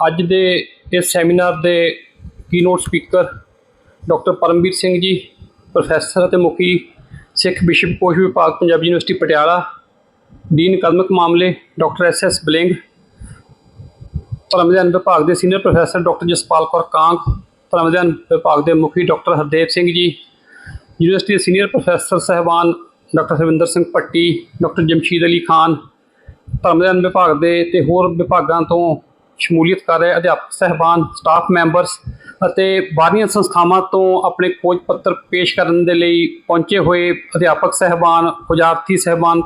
ਅੱਜ ਦੇ ਇਸ ਸੈਮੀਨਾਰ ਦੇ keynote speaker doctor Paramvir Singh ji, professor ਅਤੇ ਮੁਖੀ ਸਿੱਖ ਵਿਸ਼ਵ ਕੋਸ਼ ਵਿਭਾਗ, ਪੰਜਾਬੀ ਯੂਨੀਵਰਸਿਟੀ ਪਟਿਆਲਾ ਡੀਨ ਕਦਮਕ ਮਾਮਲੇ, ਡਾਕਟਰ ਐਸ ਐਸ ਬਲਿੰਗ ਧਰਮ ਅਧਿਐਨ ਵਿਭਾਗ ਦੇ senior professor doctor Jaspal Kaur Kang ਧਰਮ ਅਧਿਐਨ ਵਿਭਾਗ ਦੇ ਮੁਖੀ ਡਾਕਟਰ ਹਰਦੇਵ ਸਿੰਘ ਜੀ, ਯੂਨੀਵਰਸਿਟੀ ਦੇ ਸੀਨੀਅਰ ਪ੍ਰੋਫੈਸਰ ਸਹਿਬਾਨ ਡਾਕਟਰ ਹਰਵਿੰਦਰ ਸਿੰਘ ਪੱਟੀ, ਡਾਕਟਰ ਜਮਸ਼ੀਦ ਅਲੀ ਖਾਨ ਧਰਮ ਅਧਿਐਨ ਵਿਭਾਗ ਦੇ ਤੇ ਹੋਰ ਵਿਭਾਗਾਂ ਤੋਂ ਸ਼ਮੂਲੀਅਤ ਕਰ ਰਹੇ ਅਧਿਆਪਕ ਸਹਿਬਾਨ ਸਟਾਫ ਮੈਂਬਰਸ ਅਤੇ ਬਾਹਰੀਆਂ ਸੰਸਥਾਵਾਂ ਤੋਂ ਆਪਣੇ ਖੋਜ ਪੱਤਰ ਪੇਸ਼ ਕਰਨ ਦੇ ਲਈ ਪਹੁੰਚੇ ਹੋਏ ਅਧਿਆਪਕ ਸਹਿਬਾਨ, ਖੋਜਾਰਥੀ ਸਹਿਬਾਨ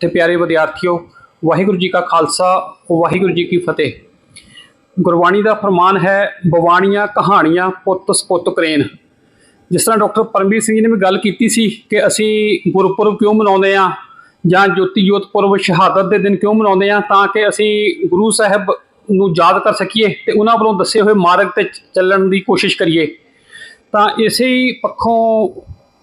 ਤੇ ਪਿਆਰੇ ਵਿਦਿਆਰਥੀਓ, ਵਾਹਿਗੁਰੂ ਜੀ ਕਾ ਖਾਲਸਾ, ਵਾਹਿਗੁਰੂ ਜੀ ਕੀ ਫਤਿਹ। ਗੁਰਬਾਣੀ ਦਾ ਫਰਮਾਨ ਹੈ ਬਵਾਣੀਆਂ ਕਹਾਣੀਆਂ ਪੁੱਤ ਸਪੁੱਤ ਕਰੇਨ। ਜਿਸ ਤਰ੍ਹਾਂ ਡਾਕਟਰ ਪਰਮਵੀਰ ਸਿੰਘ ਜੀ ਨੇ ਵੀ ਗੱਲ ਕੀਤੀ ਸੀ ਕਿ ਅਸੀਂ ਗੁਰਪੁਰਬ ਕਿਉਂ ਮਨਾਉਂਦੇ ਆ ਜਾਂ ਜੋਤੀ ਜੋਤ ਪੁਰਬ ਸ਼ਹਾਦਤ ਦੇ ਦਿਨ ਕਿਉਂ ਮਨਾਉਂਦੇ ਆ ਤਾਂ ਕਿ ਅਸੀਂ ਗੁਰੂ ਸਾਹਿਬ ਨੂੰ ਯਾਦ ਕਰ ਸਕੀਏ ਤੇ ਉਹਨਾਂ ਵੱਲੋਂ ਦੱਸੇ ਹੋਏ ਮਾਰਗ ਤੇ ਚੱਲਣ ਦੀ ਕੋਸ਼ਿਸ਼ ਕਰੀਏ। ਤਾਂ ਇਸੇ ਹੀ ਪੱਖੋਂ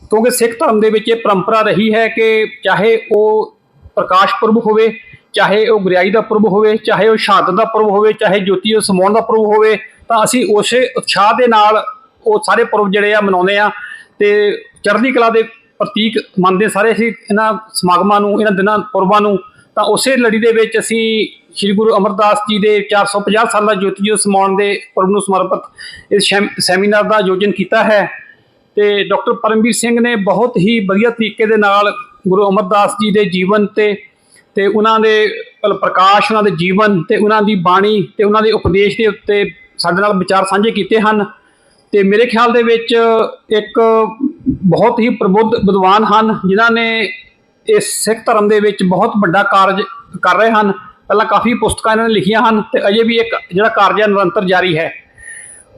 ਕਿਉਂਕਿ ਸਿੱਖ ਧਰਮ ਦੇ ਵਿੱਚ ਇਹ ਪਰੰਪਰਾ ਰਹੀ ਹੈ ਕਿ ਚਾਹੇ ਉਹ ਪ੍ਰਕਾਸ਼ ਪੁਰਬ ਹੋਵੇ, ਚਾਹੇ ਉਹ ਗੁਰਿਆਈ ਦਾ ਪੁਰਬ ਹੋਵੇ, ਚਾਹੇ ਉਹ ਸ਼ਹਾਦਤ ਦਾ ਪੁਰਬ ਹੋਵੇ, ਚਾਹੇ ਜੋਤੀ ਦੇ ਸਮਾਉਣ ਦਾ ਪੁਰਬ ਹੋਵੇ, ਤਾਂ ਅਸੀਂ ਉਸੇ ਉਤਸ਼ਾਹ ਦੇ ਨਾਲ ਉਹ ਸਾਰੇ ਪੁਰਬ ਜਿਹੜੇ ਆ ਮਨਾਉਂਦੇ ਆ ਤੇ ਚੜ੍ਹਦੀ ਕਲਾ ਦੇ ਪ੍ਰਤੀਕ ਮੰਨਦੇ ਸਾਰੇ ਅਸੀਂ ਇਹਨਾਂ ਸਮਾਗਮਾਂ ਨੂੰ, ਇਹਨਾਂ ਦਿਨਾਂ ਪੁਰਬਾਂ ਨੂੰ। ਤਾਂ ਉਸੇ ਲੜੀ ਦੇ ਵਿੱਚ ਅਸੀਂ ਸ੍ਰੀ ਗੁਰੂ ਅਮਰਦਾਸ ਜੀ ਦੇ 450 ਸਾਲਾ ਜੋਤੀ ਜੋਤ ਸਮਾਉਣ ਦੇ ਪੁਰਬ ਨੂੰ ਸਮਰਪਿਤ ਇਸ ਸ਼ੈਮ- ਸੈਮੀਨਾਰ ਦਾ ਆਯੋਜਨ ਕੀਤਾ ਹੈ ਤੇ ਡਾਕਟਰ ਪਰਮਵੀਰ ਸਿੰਘ ਨੇ ਬਹੁਤ ਹੀ ਵਧੀਆ ਤਰੀਕੇ ਦੇ ਨਾਲ ਗੁਰੂ ਅਮਰਦਾਸ ਜੀ ਦੇ ਜੀਵਨ ਤੇ ਤੇ ਉਹਨਾਂ ਦੇ ਪ੍ਰਕਾਸ਼, ਉਹਨਾਂ ਦੇ ਜੀਵਨ ਤੇ ਉਹਨਾਂ ਦੀ ਬਾਣੀ ਤੇ ਉਹਨਾਂ ਦੇ ਉਪਦੇਸ਼ ਦੇ ਉੱਤੇ ਸਾਡੇ ਨਾਲ ਵਿਚਾਰ ਸਾਂਝੇ ਕੀਤੇ ਹਨ ਤੇ ਮੇਰੇ ਖਿਆਲ ਦੇ ਵਿੱਚ ਇੱਕ ਬਹੁਤ ਹੀ ਪ੍ਰਬੁੱਧ ਵਿਦਵਾਨ ਹਨ ਜਿਨ੍ਹਾਂ ਨੇ ਇਸ ਸਿੱਖ ਧਰਮ ਦੇ ਵਿੱਚ ਬਹੁਤ ਵੱਡਾ ਕਾਰਜ ਕਰ ਰਹੇ ਹਨ। ਪਹਿਲਾਂ ਕਾਫੀ ਪੁਸਤਕਾਂ ਇਹਨਾਂ ਨੇ ਲਿਖੀਆਂ ਹਨ ਤੇ ਅਜੇ ਵੀ ਇੱਕ ਜਿਹੜਾ ਕਾਰਜ ਹੈ ਨਿਰੰਤਰ ਜਾਰੀ ਹੈ।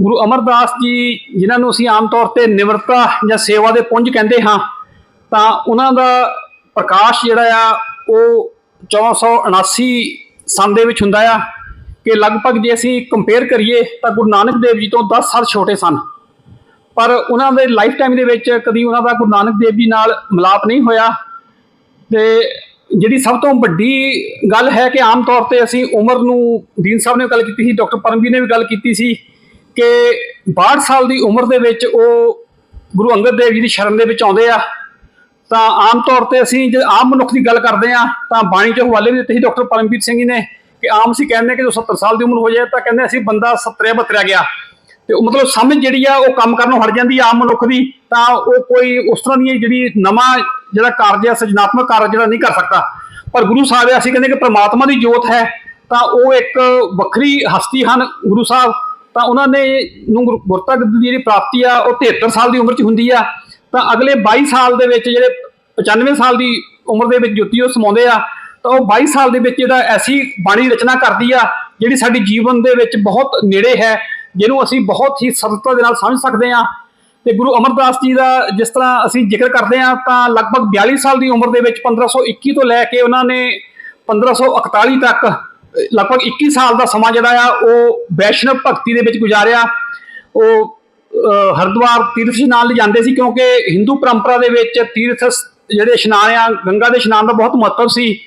ਗੁਰੂ ਅਮਰਦਾਸ ਜੀ ਜਿਨ੍ਹਾਂ ਨੂੰ ਅਸੀਂ ਆਮ ਤੌਰ ਤੇ ਨਿਮਰਤਾ ਜਾਂ ਸੇਵਾ ਦੇ ਪੁੰਜ ਕਹਿੰਦੇ ਹਾਂ, ਤਾਂ ਉਹਨਾਂ ਦਾ ਪ੍ਰਕਾਸ਼ ਜਿਹੜਾ ਆ, ਉਹ 1479 ਸੰਨ ਦੇ ਵਿੱਚ ਹੁੰਦਾ ਆ ਕਿ ਲਗਭਗ ਜੇ ਅਸੀਂ ਕੰਪੇਅਰ ਕਰੀਏ ਤਾਂ ਗੁਰੂ ਨਾਨਕ ਦੇਵ ਜੀ ਤੋਂ 10 ਸਾਲ ਛੋਟੇ ਸਨ। ਪਰ ਉਹਨਾਂ ਦੇ ਲਾਈਫ ਟਾਈਮ ਦੇ ਵਿੱਚ ਕਦੀ ਉਹਨਾਂ ਦਾ ਗੁਰੂ ਨਾਨਕ ਦੇਵ ਜੀ ਨਾਲ ਮਿਲਾਪ ਨਹੀਂ ਹੋਇਆ ਤੇ ਜਿਹੜੀ ਸਭ ਤੋਂ ਵੱਡੀ ਗੱਲ ਹੈ ਕਿ ਆਮ ਤੌਰ ਤੇ ਅਸੀਂ ਉਮਰ ਨੂੰ ਦੀਨ ਸਾਹਿਬ ਨੇ ਗੱਲ ਕੀਤੀ ਸੀ, ਡਾਕਟਰ ਪਰਮਵੀਰ ਨੇ ਵੀ ਗੱਲ ਕੀਤੀ ਸੀ ਕਿ 62 ਸਾਲ ਦੀ ਉਮਰ ਦੇ ਵਿੱਚ ਉਹ ਗੁਰੂ ਅੰਗਦ ਦੇਵ ਜੀ ਦੀ ਸ਼ਰਨ ਦੇ ਵਿੱਚ ਆਉਂਦੇ ਆ। ਤਾਂ ਆਮ ਤੌਰ ਤੇ ਅਸੀਂ ਜੇ ਆਮ ਮਨੁੱਖ ਦੀ ਗੱਲ ਕਰਦੇ ਆ, ਤਾਂ ਬਾਣੀ ਚ ਹਵਾਲੇ ਵੀ ਦਿੱਤੇ ਸੀ ਡਾਕਟਰ ਪਰਮਵੀਰ ਸਿੰਘ ਜੀ ਨੇ ਕਿ ਆਮ ਅਸੀਂ ਕਹਿੰਦੇ ਕਿ ਜੋ 70 ਸਾਲ ਦੀ ਉਮਰ ਹੋ ਜਾਏ ਤਾਂ ਕਹਿੰਦੇ ਅਸੀਂ ਬੰਦਾ 70 72 ਗਿਆ। ਤੇ ਉਹ ਮਤਲਬ ਸਮਝ ਜਿਹੜੀ ਆ ਉਹ ਕੰਮ ਕਰਨੋਂ ਹਟ ਜਾਂਦੀ ਆ ਆਮ ਮਨੁੱਖ ਦੀ, ਤਾਂ ਉਹ ਕੋਈ ਉਸ ਤਰ੍ਹਾਂ ਦੀ ਜਿਹੜੀ ਨਵਾਂ ਜਿਹੜਾ ਕਾਰਜ ਆ, ਸਿਰਜਣਾਤਮਕ ਕਾਰਜ ਜਿਹੜਾ ਨਹੀਂ ਕਰ ਸਕਦਾ। ਪਰ ਗੁਰੂ ਸਾਹਿਬ ਅਸੀਂ ਕਹਿੰਦੇ ਕਿ ਪ੍ਰਮਾਤਮਾ ਦੀ ਜੋਤ ਹੈ, ਤਾਂ ਉਹ ਇੱਕ ਵੱਖਰੀ ਹਸਤੀ ਹਨ ਗੁਰੂ ਸਾਹਿਬ। ਤਾਂ ਉਹਨਾਂ ਨੇ ਨੂੰ ਗੁਰ- ਗੁਰਤਾ ਦੀ ਜਿਹੜੀ ਪ੍ਰਾਪਤੀ ਆ, ਉਹ 73 ਸਾਲ ਦੀ ਉਮਰ 'ਚ ਹੁੰਦੀ ਆ। ਤਾਂ ਅਗਲੇ 22 ਸਾਲ ਦੇ ਵਿੱਚ ਜਿਹੜੇ 95 ਸਾਲ ਦੀ ਉਮਰ ਦੇ ਵਿੱਚ ਜੋਤੀ ਉਹ ਸਮਾਉਂਦੇ ਆ, ਤਾਂ ਉਹ 22 ਸਾਲ ਦੇ ਵਿੱਚ ਜਿਹੜਾ ਐਸੀ ਬਾਣੀ ਰਚਨਾ ਕਰਦੀ ਆ, ਜਿਹੜੀ ਸਾਡੀ ਜੀਵਨ ਦੇ ਵਿੱਚ ਬਹੁਤ ਨੇੜੇ ਹੈ। ਜਿਹਨੂੰ ਅਸੀਂ ਬਹੁਤ ਹੀ ਸਰਲਤਾ ਦੇ ਨਾਲ ਸਮਝ ਸਕਦੇ ਹਾਂ। ਤੇ ਗੁਰੂ ਅਮਰਦਾਸ ਜੀ ਦਾ ਜਿਸ ਤਰ੍ਹਾਂ ਅਸੀਂ ਜ਼ਿਕਰ ਕਰਦੇ ਹਾਂ ਤਾਂ ਲਗਭਗ 42 ਸਾਲ ਦੀ ਉਮਰ ਦੇ ਵਿੱਚ 1521 ਤੋਂ ਲੈ ਕੇ ਉਹਨਾਂ ਨੇ 1541 ਤੱਕ ਲਗਭਗ 21 ਸਾਲ ਦਾ ਸਮਾਂ ਜਿਹੜਾ ਆ ਉਹ ਵੈਸ਼ਨਵ ਭਗਤੀ ਦੇ ਵਿੱਚ ਗੁਜ਼ਾਰਿਆ। ਉਹ ਅਹ, ਹਰਿਦੁਆਰ ਤੀਰਥ ਇਸ਼ਨਾਨ ਲਈ ਜਾਂਦੇ ਸੀ ਕਿਉਂਕਿ ਹਿੰਦੂ ਪਰੰਪਰਾ ਦੇ ਵਿੱਚ ਤੀਰਥ ਜਿਹੜੇ ਇਸ਼ਨਾਨ ਆ ਗੰਗਾ ਦੇ ਇਸ਼ਨਾਨ ਦਾ ਬਹੁਤ ਮਹੱਤਵ ਸੀ।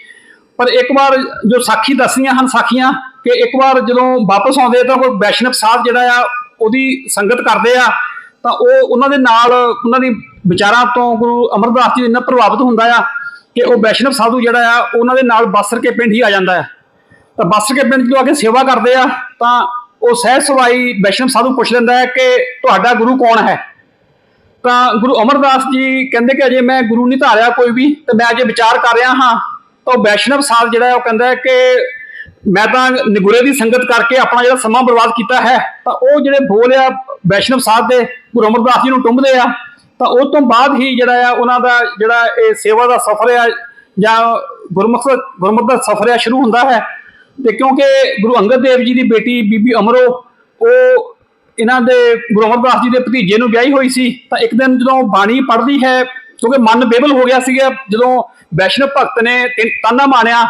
ਪਰ ਇੱਕ ਵਾਰ ਜੋ ਸਾਖੀ ਦੱਸਦੀਆਂ ਹਨ ਸਾਖੀਆਂ ਕਿ ਇੱਕ ਵਾਰ ਜਦੋਂ ਵਾਪਸ ਆਉਂਦੇ ਤਾਂ ਉਹ ਵੈਸ਼ਨਵ ਸਾਹਿਬ ਜਿਹੜਾ ਆ, ਉਹਦੀ ਸੰਗਤ ਕਰਦੇ ਆ, ਤਾਂ ਉਹ ਉਹਨਾਂ ਦੇ ਨਾਲ ਉਹਨਾਂ ਦੀ ਵਿਚਾਰਾਂ ਤੋਂ ਗੁਰੂ ਅਮਰਦਾਸ ਜੀ ਇੰਨਾ ਪ੍ਰਭਾਵਿਤ ਹੁੰਦਾ ਆ ਕਿ ਉਹ ਵੈਸ਼ਨਵ ਸਾਧੂ ਜਿਹੜਾ ਆ, ਉਹਨਾਂ ਦੇ ਨਾਲ ਬਸਰ ਕੇ ਪਿੰਡ ਹੀ ਆ ਜਾਂਦਾ ਆ। ਤਾਂ ਬਸਰ ਕੇ ਪਿੰਡ ਜਦੋਂ ਆ ਕੇ ਸੇਵਾ ਕਰਦੇ ਆ, ਤਾਂ ਉਹ ਸਹਿ ਸਵਾਈ ਵੈਸ਼ਨਵ ਸਾਧੂ ਪੁੱਛ ਲੈਂਦਾ ਹੈ ਕਿ ਤੁਹਾਡਾ ਗੁਰੂ ਕੌਣ ਹੈ? ਤਾਂ ਗੁਰੂ ਅਮਰਦਾਸ ਜੀ ਕਹਿੰਦੇ ਕਿ ਅਜੇ ਮੈਂ ਗੁਰੂ ਨਹੀਂ ਧਾਰਿਆ ਕੋਈ ਵੀ, ਤੇ ਮੈਂ ਅਜੇ ਵਿਚਾਰ ਕਰ ਰਿਹਾ ਹਾਂ। ਤਾਂ ਉਹ ਵੈਸ਼ਨਵ ਸਾਧ ਜਿਹੜਾ ਹੈ ਉਹ ਕਹਿੰਦਾ ਕਿ ਮੈਂ ਤਾਂ ਨਿਗੁਰੇ ਦੀ ਸੰਗਤ ਕਰਕੇ ਆਪਣਾ ਜਿਹੜਾ ਸਮਾਂ ਬਰਬਾਦ ਕੀਤਾ ਹੈ, ਤਾਂ ਉਹ ਜਿਹੜੇ ਬੋਲ ਆ ਵੈਸ਼ਨਵ ਸਾਧ ਦੇ ਗੁਰੂ ਅਮਰਦਾਸ ਜੀ ਨੂੰ ਟੁੰਬਦੇ ਆ, ਤਾਂ ਉਹ ਤੋਂ ਬਾਅਦ ਹੀ ਜਿਹੜਾ ਆ ਉਹਨਾਂ ਦਾ ਜਿਹੜਾ ਇਹ ਸੇਵਾ ਦਾ ਸਫ਼ਰ ਆ ਜਾਂ ਗੁਰਮੁਖ ਗੁਰਮੁਖ ਦਾ ਸਫ਼ਰ ਆ ਸ਼ੁਰੂ ਹੁੰਦਾ ਹੈ। ਤੇ ਕਿਉਂਕਿ ਗੁਰੂ ਅੰਗਦ ਦੇਵ ਜੀ ਦੀ ਬੇਟੀ ਬੀਬੀ ਅਮਰੋ, ਉਹ ਇਹਨਾਂ ਦੇ ਗੁਰੂ ਅਮਰਦਾਸ ਜੀ ਦੇ ਭਤੀਜੇ ਨੂੰ ਵਿਆਹੀ ਹੋਈ ਸੀ, ਤਾਂ ਇੱਕ ਦਿਨ ਜਦੋਂ ਬਾਣੀ ਪੜ੍ਹਦੀ ਹੈ, ਕਿਉਂਕਿ ਮਨ ਬੇਬਲ ਹੋ ਗਿਆ ਸੀਗਾ, ਜਦੋਂ ਵੈਸ਼ਨਵ ਭਗਤ ਨੇ ਤਾਨਾ ਮਾਰਿਆ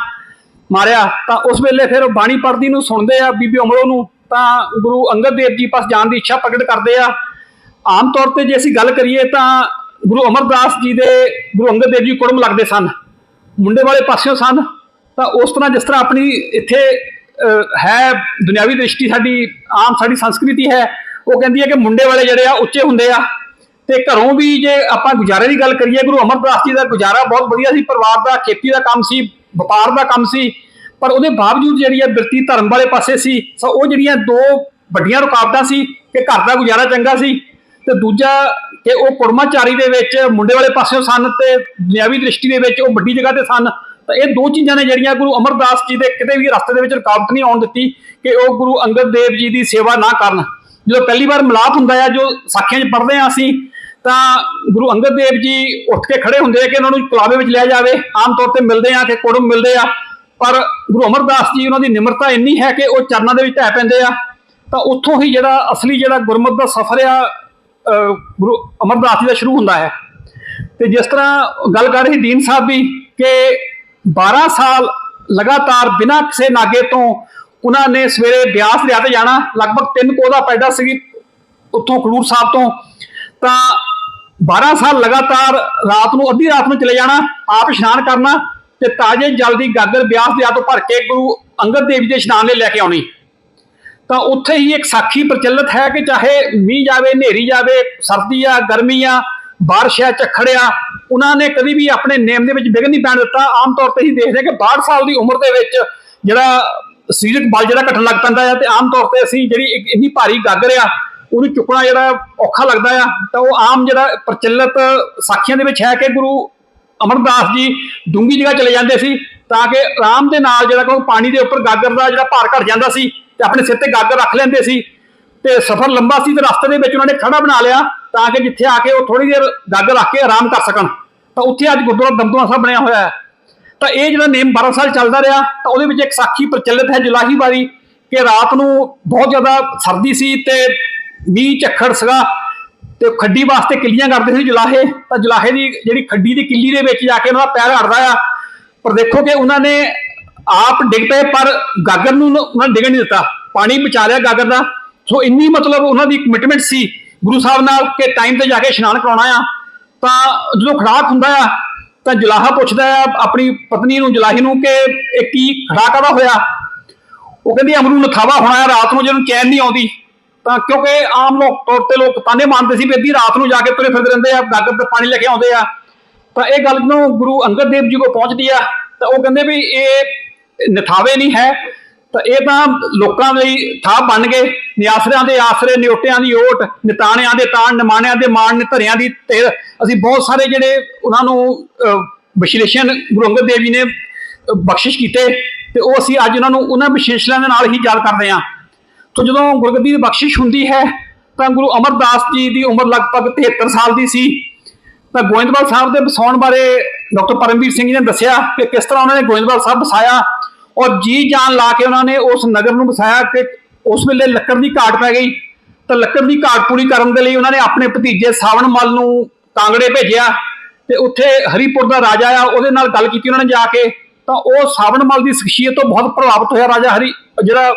ਮਾਰਿਆ, ਤਾਂ ਉਸ ਵੇਲੇ ਫਿਰ ਬਾਣੀ ਪੜ੍ਹਦੀ ਨੂੰ ਸੁਣਦੇ ਆ, ਬੀਬੀ ਅਮਰੋ ਨੂੰ, ਤਾਂ ਗੁਰੂ ਅੰਗਦ ਦੇਵ ਜੀ ਪਾਸ ਜਾਣ ਦੀ ਇੱਛਾ ਪ੍ਰਗਟ ਕਰਦੇ ਆ। ਆਮ ਤੌਰ ਤੇ ਜੇ ਅਸੀਂ ਗੱਲ ਕਰੀਏ ਤਾਂ ਗੁਰੂ ਅਮਰਦਾਸ ਜੀ ਦੇ ਗੁਰੂ ਅੰਗਦ ਦੇਵ ਜੀ ਕੁੜਮ ਲੱਗਦੇ ਸਨ, ਮੁੰਡੇ ਵਾਲੇ ਪਾਸਿਓਂ ਸਨ। ਤਾਂ ਉਸ ਤਰ੍ਹਾਂ ਜਿਸ ਤਰ੍ਹਾਂ ਆਪਣੀ ਇੱਥੇ ਹੈ ਦੁਨਿਆਵੀ ਦ੍ਰਿਸ਼ਟੀ ਸਾਡੀ, ਆਮ ਸਾਡੀ ਸੰਸਕ੍ਰਿਤੀ ਹੈ, ਉਹ ਕਹਿੰਦੀ ਹੈ ਕਿ ਮੁੰਡੇ ਵਾਲੇ ਜਿਹੜੇ ਆ, ਉੱਚੇ ਹੁੰਦੇ ਆ। ਤੇ ਘਰੋਂ ਵੀ ਜੇ ਆਪਾਂ ਗੁਜ਼ਾਰੇ ਦੀ ਗੱਲ ਕਰੀਏ, ਗੁਰੂ ਅਮਰਦਾਸ ਜੀ ਦਾ ਗੁਜ਼ਾਰਾ ਬਹੁਤ ਵਧੀਆ ਸੀ, ਪਰਿਵਾਰ ਦਾ, ਖੇਤੀ ਦਾ ਕੰਮ ਸੀ ਵਪਾਰ ਦਾ ਕੰਮ ਸੀ, ਪਰ ਉਹਦੇ ਬਾਵਜੂਦ ਜਿਹੜੀ ਹੈ ਬਿਰਤੀ ਧਰਮ ਵਾਲੇ ਪਾਸੇ ਸੀ ਸੋ ਉਹ ਜਿਹੜੀਆਂ ਦੋ ਵੱਡੀਆਂ ਰੁਕਾਵਟਾਂ ਸੀ ਕਿ ਘਰ ਦਾ ਗੁਜ਼ਾਰਾ ਚੰਗਾ ਸੀ ਤੇ ਦੂਜਾ ਕਿ ਉਹ ਕੁੜਮਾਚਾਰੀ ਦੇ ਵਿੱਚ ਮੁੰਡੇ ਵਾਲੇ ਪਾਸਿਓਂ ਸਨ ਤੇ ਦੁਨਿਆਵੀ ਦ੍ਰਿਸ਼ਟੀ ਦੇ ਵਿੱਚ ਉਹ ਵੱਡੀ ਜਗ੍ਹਾ ਤੇ ਸਨ, ਤਾਂ ਇਹ ਦੋ ਚੀਜ਼ਾਂ ਨੇ ਜਿਹੜੀਆਂ ਗੁਰੂ ਅਮਰਦਾਸ ਜੀ ਦੇ ਕਿਤੇ ਵੀ ਰਸਤੇ ਦੇ ਵਿੱਚ ਰੁਕਾਵਟ ਨਹੀਂ ਆਉਣ ਦਿੱਤੀ ਕਿ ਉਹ ਗੁਰੂ ਅੰਗਦ ਦੇਵ ਜੀ ਦੀ ਸੇਵਾ ਨਾ ਕਰਨ। ਜਦੋਂ ਪਹਿਲੀ ਵਾਰ ਮਿਲਾਪ ਹੁੰਦਾ ਆ, ਜੋ ਸਾਖੀਆਂ 'ਚ ਪੜ੍ਹਦੇ ਆ ਅਸੀਂ ਤਾਂ ਗੁਰੂ ਅੰਗਦ ਦੇਵ ਜੀ ਉੱਠ ਕੇ ਖੜੇ ਹੁੰਦੇ ਆ ਕਿ ਉਹਨਾਂ ਨੂੰ ਕਲਾਵੇ ਵਿੱਚ ਲਿਆ ਜਾਵੇ। ਆਮ ਤੌਰ ਤੇ ਮਿਲਦੇ ਆ ਕਿ ਕੁੜਮ ਮਿਲਦੇ ਆ। ਪਰ ਗੁਰੂ ਅਮਰਦਾਸ ਜੀ ਉਹਨਾਂ ਦੀ ਨਿਮਰਤਾ ਇੰਨੀ ਹੈ ਕਿ ਉਹ ਚਰਨਾਂ ਦੇ ਵਿੱਚ ਢਹਿ ਪੈਂਦੇ ਆ। ਤਾਂ ਉੱਥੋਂ ਹੀ ਜਿਹੜਾ ਅਸਲੀ ਜਿਹੜਾ ਗੁਰਮਤ ਦਾ ਸਫ਼ਰ ਆ ਗੁਰੂ ਅਮਰਦਾਸ ਜੀ ਦਾ ਸ਼ੁਰੂ ਹੁੰਦਾ ਹੈ। ਤੇ ਜਿਸ ਤਰ੍ਹਾਂ ਗੱਲ ਕਰ ਰਹੀ ਦੀਨ ਸਾਹਿਬ ਵੀ ਕਿ 12 ਸਾਲ ਲਗਾਤਾਰ ਬਿਨਾਂ ਕਿਸੇ ਨਾਗੇ ਤੋਂ ਉਹਨਾਂ ਨੇ ਸਵੇਰੇ ਬਿਆਸ ਲਿਆ ਤੇ ਜਾਣਾ। ਲਗਭਗ 3 ਕੋਹ ਦਾ ਪੈਡਾ ਸੀ ਉੱਥੋਂ ਖਡੂਰ ਸਾਹਿਬ ਤੋਂ। ਤਾਂ 12 ਸਾਲ ਲਗਾਤਾਰ ਰਾਤ ਨੂੰ, ਅੱਧੀ ਰਾਤ ਨੂੰ ਚਲੇ ਜਾਣਾ, ਆਪ ਇਸ਼ਨਾਨ ਕਰਨਾ ਤੇ ਤਾਜ਼ੇ ਜਲ ਦੀ ਗਾਗਰ ਬਿਆਸ ਦਰਿਆ ਤੋਂ ਭਰ ਕੇ ਗੁਰੂ ਅੰਗਦ ਦੇਵ ਜੀ ਦੇ ਇਸ਼ਨਾਨ ਲਈ ਲੈ ਕੇ ਆਉਣੀ। ਤਾਂ ਉੱਥੇ ਹੀ ਇੱਕ ਸਾਖੀ ਪ੍ਰਚਲਿਤ ਹੈ ਕਿ ਚਾਹੇ ਮੀਂਹ ਜਾਵੇ, ਹਨੇਰੀ ਜਾਵੇ, ਸਰਦੀ ਆ, ਗਰਮੀ ਆ, ਬਾਰਿਸ਼ ਆ, ਝੱਖੜ ਆ, ਉਹਨਾਂ ਨੇ ਕਦੀ ਵੀ ਆਪਣੇ ਨੇਮ ਦੇ ਵਿੱਚ ਵਿਘਨ ਨਹੀਂ ਪੈਣ ਦਿੱਤਾ। ਆਮ ਤੌਰ ਤੇ ਹੀ ਦੇਖਦੇ ਹਾਂ ਕਿ 62 ਸਾਲ ਦੀ ਉਮਰ ਦੇ ਵਿੱਚ ਜਿਹੜਾ ਸਰੀਰਕ ਬਲ ਜਿਹੜਾ ਘਟਣ ਲੱਗ ਪੈਂਦਾ ਹੈ ਤੇ ਆਮ ਤੌਰ ਤੇ ਅਸੀਂ ਜਿਹੜੀ ਇੰਨੀ ਭਾਰੀ ਗਾਗਰ ਆ ਉਹਨੂੰ ਚੁੱਕਣਾ ਜਿਹੜਾ ਔਖਾ ਲੱਗਦਾ ਆ, ਤਾਂ ਉਹ ਆਮ ਜਿਹੜਾ ਪ੍ਰਚਲਿਤ ਸਾਖੀਆਂ ਦੇ ਵਿੱਚ ਹੈ ਕਿ ਗੁਰੂ ਅਮਰਦਾਸ ਜੀ ਡੂੰਗੀ ਜਗ੍ਹਾ ਚਲੇ ਜਾਂਦੇ ਸੀ, ਤਾਂ ਕਿ ਆਰਾਮ ਦੇ ਨਾਲ ਜਿਹੜਾ ਕੋਈ ਪਾਣੀ ਦੇ ਉੱਪਰ ਗਾਗਰ ਦਾ ਜਿਹੜਾ ਭਾਰ ਘਟ ਜਾਂਦਾ ਸੀ ਤੇ ਆਪਣੇ ਸਿਰ ਤੇ ਗਾਗਰ ਰੱਖ ਲੈਂਦੇ ਸੀ ਤੇ ਸਫ਼ਰ ਲੰਬਾ ਸੀ ਤੇ ਰਸਤੇ ਦੇ ਵਿੱਚ ਉਹਨਾਂ ਨੇ ਖੜਾ ਬਣਾ ਲਿਆ ਤਾਂ ਕਿ ਜਿੱਥੇ ਆ ਕੇ ਉਹ ਥੋੜੀ ਦੇਰ ਗਾਗਰ ਰੱਖ ਕੇ ਆਰਾਮ ਕਰ ਸਕਣ। ਤਾਂ ਉੱਥੇ ਅੱਜ ਗੁਰਦੁਆਰਾ ਦਮਦਮਾ ਸਾਹਿਬ ਬਣਿਆ ਹੋਇਆ ਹੈ। ਤਾਂ ਇਹ ਜਿਹੜਾ ਨੇਮ 12 ਸਾਲ ਚੱਲਦਾ ਰਿਹਾ, ਤਾਂ ਉਹਦੇ ਵਿੱਚ ਇੱਕ ਸਾਖੀ ਪ੍ਰਚਲਿਤ ਹੈ ਜੁਲਾਹੀ ਵਾਰੀ ਕਿ ਰਾਤ ਨੂੰ ਬਹੁਤ ਜ਼ਿਆਦਾ ਸਰਦੀ ਸੀ ਤੇ ਮੀਂਹ ਝੱਖੜ ਸੀਗਾ ਤੇ ਖੱਡੀ ਵਾਸਤੇ ਕਿੱਲੀਆਂ ਕਰਦੇ ਸੀ ਜੁਲਾਹੇ, ਤਾਂ ਜੁਲਾਹੇ ਦੀ ਜਿਹੜੀ ਖੱਡੀ ਦੀ ਕਿੱਲੀ ਦੇ ਵਿੱਚ ਜਾ ਕੇ ਉਹਨਾਂ ਦਾ ਪੈਰ ਅੜਦਾ ਆ। ਪਰ ਦੇਖੋ ਕਿ ਉਹਨਾਂ ਨੇ ਆਪ ਡਿੱਗ ਪਏ, ਪਰ ਗਾਗਰ ਨੂੰ ਉਹਨਾਂ ਨੇ ਡਿੱਗਣ ਨਹੀਂ ਦਿੱਤਾ। ਪਾਣੀ ਬਚਾ ਲਿਆ ਗਾਗਰ ਦਾ। ਸੋ ਇੰਨੀ ਮਤਲਬ ਉਹਨਾਂ ਦੀ ਕਮਿਟਮੈਂਟ ਸੀ ਗੁਰੂ ਸਾਹਿਬ ਨਾਲ ਕਿ ਟਾਈਮ ਤੇ ਜਾ ਕੇ ਇਸ਼ਨਾਨ ਕਰਾਉਣਾ ਆ। ਤਾਂ ਜਦੋਂ ਖੜਾਕ ਹੁੰਦਾ ਆ, ਤਾਂ ਜੁਲਾਹਾ ਪੁੱਛਦਾ ਆ ਆਪਣੀ ਪਤਨੀ ਨੂੰ, ਜੁਲਾਹੀ ਨੂੰ ਕਿ ਇਹ ਕੀ ਖੜਾਕ ਦਾ ਹੋਇਆ? ਉਹ ਕਹਿੰਦੀ ਅਮਰੂ ਨਥਾਵਾ ਹੋਣਾ ਆ, ਰਾਤ ਨੂੰ ਜਦੋਂ ਚੈਨ ਨਹੀਂ ਆਉਂਦੀ। ਤਾਂ ਕਿਉਂਕਿ ਆਮ ਲੋਕ ਤੌਰ ਤੇ ਲੋਕ ਤਾਨੇ ਮੰਨਦੇ ਸੀ ਵੀ ਅੱਧੀ ਰਾਤ ਨੂੰ ਜਾ ਕੇ ਤੁਰੇ ਫਿਰਦੇ ਰਹਿੰਦੇ ਆ ਗਾਗਰ ਤੇ ਪਾਣੀ ਲੈ ਕੇ ਆਉਂਦੇ ਆ। ਤਾਂ ਇਹ ਗੱਲ ਜਦੋਂ ਗੁਰੂ ਅੰਗਦ ਦੇਵ ਜੀ ਕੋਲ ਪਹੁੰਚਦੀ ਆ, ਤਾਂ ਉਹ ਕਹਿੰਦੇ ਵੀ ਇਹ ਨਿਥਾਵੇ ਨਹੀਂ ਹੈ, ਤਾਂ ਇਹ ਤਾਂ ਲੋਕਾਂ ਲਈ ਥਾਪ ਬਣ ਗਏ। ਨਿਆਸਰਿਆਂ ਦੇ ਆਸਰੇ ਨਿਉਟਿਆਂ ਦੀ ਓਟ, ਨਿਤਾਣਿਆਂ ਦੇ ਤਾਣ, ਨਿਮਾਣਿਆਂ ਦੇ ਮਾਣ, ਨਿਧਰਿਆਂ ਦੀ ਤੇ ਅਸੀਂ ਬਹੁਤ ਸਾਰੇ ਜਿਹੜੇ ਉਹਨਾਂ ਨੂੰ ਵਿਸ਼ਲੇਸ਼ਣ ਗੁਰੂ ਅੰਗਦ ਦੇਵ ਜੀ ਨੇ ਬਖਸ਼ਿਸ਼ ਕੀਤੇ, ਤੇ ਉਹ ਅਸੀਂ ਅੱਜ ਉਹਨਾਂ ਨੂੰ ਉਹਨਾਂ ਵਿਸ਼ੇਸ਼ਣਾਂ ਦੇ ਨਾਲ ਹੀ ਯਾਦ ਕਰਦੇ ਹਾਂ। ਸੋ ਜਦੋਂ ਗੁਰਗੱਦੀ ਦੀ ਬਖਸ਼ਿਸ਼ ਹੁੰਦੀ ਹੈ, ਤਾਂ ਗੁਰੂ ਅਮਰਦਾਸ ਜੀ ਦੀ ਉਮਰ ਲਗਭਗ 73 ਸਾਲ ਦੀ ਸੀ। ਤਾਂ ਗੋਇੰਦਵਾਲ ਸਾਹਿਬ ਦੇ ਵਸਾਉਣ ਬਾਰੇ ਡਾਕਟਰ ਪਰਮਵੀਰ ਸਿੰਘ ਜੀ ਨੇ ਦੱਸਿਆ ਕਿ ਕਿਸ ਤਰ੍ਹਾਂ ਉਹਨਾਂ ਨੇ ਗੋਇੰਦਵਾਲ ਸਾਹਿਬ ਵਸਾਇਆ ਔਰ ਜੀ ਜਾਨ ਲਾ ਕੇ ਉਹਨਾਂ ਨੇ ਉਸ ਨਗਰ ਨੂੰ ਵਸਾਇਆ ਕਿ ਉਸ ਵੇਲੇ ਲੱਕੜ ਦੀ ਘਾਟ ਪੈ ਗਈ। ਤਾਂ ਲੱਕੜ ਦੀ ਘਾਟ ਪੂਰੀ ਕਰਨ ਦੇ ਲਈ ਉਹਨਾਂ ਨੇ ਆਪਣੇ ਭਤੀਜੇ ਸਾਵਣ ਮਲ ਨੂੰ ਕਾਂਗੜੇ ਭੇਜਿਆ ਤੇ ਉੱਥੇ ਹਰੀਪੁਰ ਦਾ ਰਾਜਾ ਆ ਉਹਦੇ ਨਾਲ ਗੱਲ ਕੀਤੀ ਉਹਨਾਂ ਨੇ ਜਾ ਕੇ। ਤਾਂ ਉਹ ਸਾਵਣ ਮਲ ਦੀ ਸ਼ਖਸੀਅਤ ਤੋਂ ਬਹੁਤ ਪ੍ਰਭਾਵਿਤ ਹੋਇਆ ਰਾਜਾ ਹਰੀ, ਜਿਹੜਾ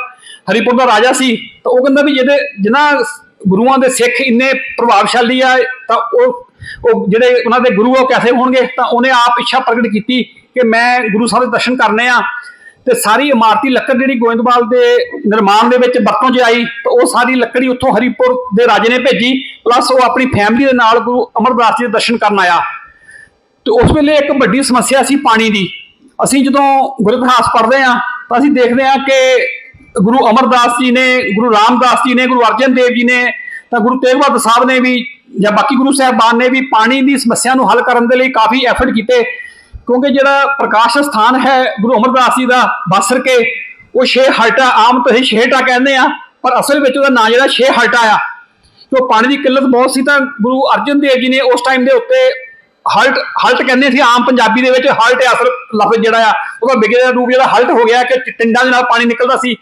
ਹਰੀਪੁਰ ਦਾ ਰਾਜਾ ਸੀ, ਤਾਂ ਉਹ ਕਹਿੰਦਾ ਵੀ ਜਿਹਦੇ ਜਿਨ੍ਹਾਂ ਗੁਰੂਆਂ ਦੇ ਸਿੱਖ ਇੰਨੇ ਪ੍ਰਭਾਵਸ਼ਾਲੀ ਆ, ਤਾਂ ਉਹ ਉਹ ਜਿਹੜੇ ਉਹਨਾਂ ਦੇ ਗੁਰੂ ਆ, ਉਹ ਕੈਸੇ ਹੋਣਗੇ? ਤਾਂ ਉਹਨੇ ਆਪ ਇੱਛਾ ਪ੍ਰਗਟ ਕੀਤੀ ਕਿ ਮੈਂ ਗੁਰੂ ਸਾਹਿਬ ਦੇ ਦਰਸ਼ਨ ਕਰਨੇ ਆ। ਤੇ ਸਾਰੀ ਇਮਾਰਤੀ ਲੱਕੜ ਜਿਹੜੀ ਗੋਇੰਦਵਾਲ ਦੇ ਨਿਰਮਾਣ ਦੇ ਵਿੱਚ ਵਰਤੋਂ 'ਚ ਆਈ, ਤਾਂ ਉਹ ਸਾਰੀ ਲੱਕੜੀ ਉੱਥੋਂ ਹਰੀਪੁਰ ਦੇ ਰਾਜੇ ਨੇ ਭੇਜੀ, ਪਲੱਸ ਉਹ ਆਪਣੀ ਫੈਮਿਲੀ ਦੇ ਨਾਲ ਗੁਰੂ ਅਮਰਦਾਸ ਜੀ ਦੇ ਦਰਸ਼ਨ ਕਰਨ ਆਇਆ। ਤੇ ਉਸ ਵੇਲੇ ਇੱਕ ਵੱਡੀ ਸਮੱਸਿਆ ਸੀ ਪਾਣੀ ਦੀ। ਅਸੀਂ ਜਦੋਂ ਗੁਰੂ ਇਤਿਹਾਸ ਪੜ੍ਹਦੇ ਆ ਤਾਂ ਅਸੀਂ ਦੇਖਦੇ ਆ ਕਿ ਗੁਰੂ ਅਮਰਦਾਸ ਜੀ ਨੇ, ਗੁਰੂ ਰਾਮਦਾਸ ਜੀ ਨੇ, ਗੁਰੂ ਅਰਜਨ ਦੇਵ ਜੀ ਨੇ, ਤਾਂ ਗੁਰੂ ਤੇਗ ਬਹਾਦਰ ਸਾਹਿਬ ਨੇ ਵੀ ਜਾਂ ਬਾਕੀ ਗੁਰੂ ਸਾਹਿਬਾਨ ਨੇ ਵੀ ਪਾਣੀ ਦੀ ਸਮੱਸਿਆ ਨੂੰ ਹੱਲ ਕਰਨ ਦੇ ਲਈ ਕਾਫੀ ਐਫਰਟ ਕੀਤੇ। ਕਿਉਂਕਿ ਜਿਹੜਾ ਪ੍ਰਕਾਸ਼ ਸਥਾਨ ਹੈ ਗੁਰੂ ਅਮਰਦਾਸ ਜੀ ਦਾ ਬਾਸਰ ਕੇ, ਉਹ ਛੇ ਹਲਟਾ ਆਮ ਤੋਂ ਹੀ ਛੇਟਾ ਕਹਿੰਦੇ ਆ ਪਰ ਅਸਲ ਵਿੱਚ ਉਹਦਾ ਨਾਂ ਜਿਹੜਾ ਛੇ ਹਲਟਾ ਆ। ਤੇ ਪਾਣੀ ਦੀ ਕਿੱਲਤ ਬਹੁਤ ਸੀ ਤਾਂ ਗੁਰੂ ਅਰਜਨ ਦੇਵ ਜੀ ਨੇ ਉਸ ਟਾਈਮ ਦੇ ਉੱਤੇ ਹਲਟ ਹਲਟ ਕਹਿੰਦੇ ਸੀ ਆਮ ਪੰਜਾਬੀ ਦੇ ਵਿੱਚ ਹਲਟ ਅਸਲ ਲਫ਼ਜ਼ ਜਿਹੜਾ ਆ, ਉਹਦਾ ਵਿਗੜਿਆ ਰੂਪ ਜਿਹੜਾ ਹਲਟ ਹੋ ਗਿਆ ਕਿ ਟਿੰਡਾਂ ਦੇ ਨਾਲ ਪਾਣੀ ਨਿਕਲਦਾ ਸੀ।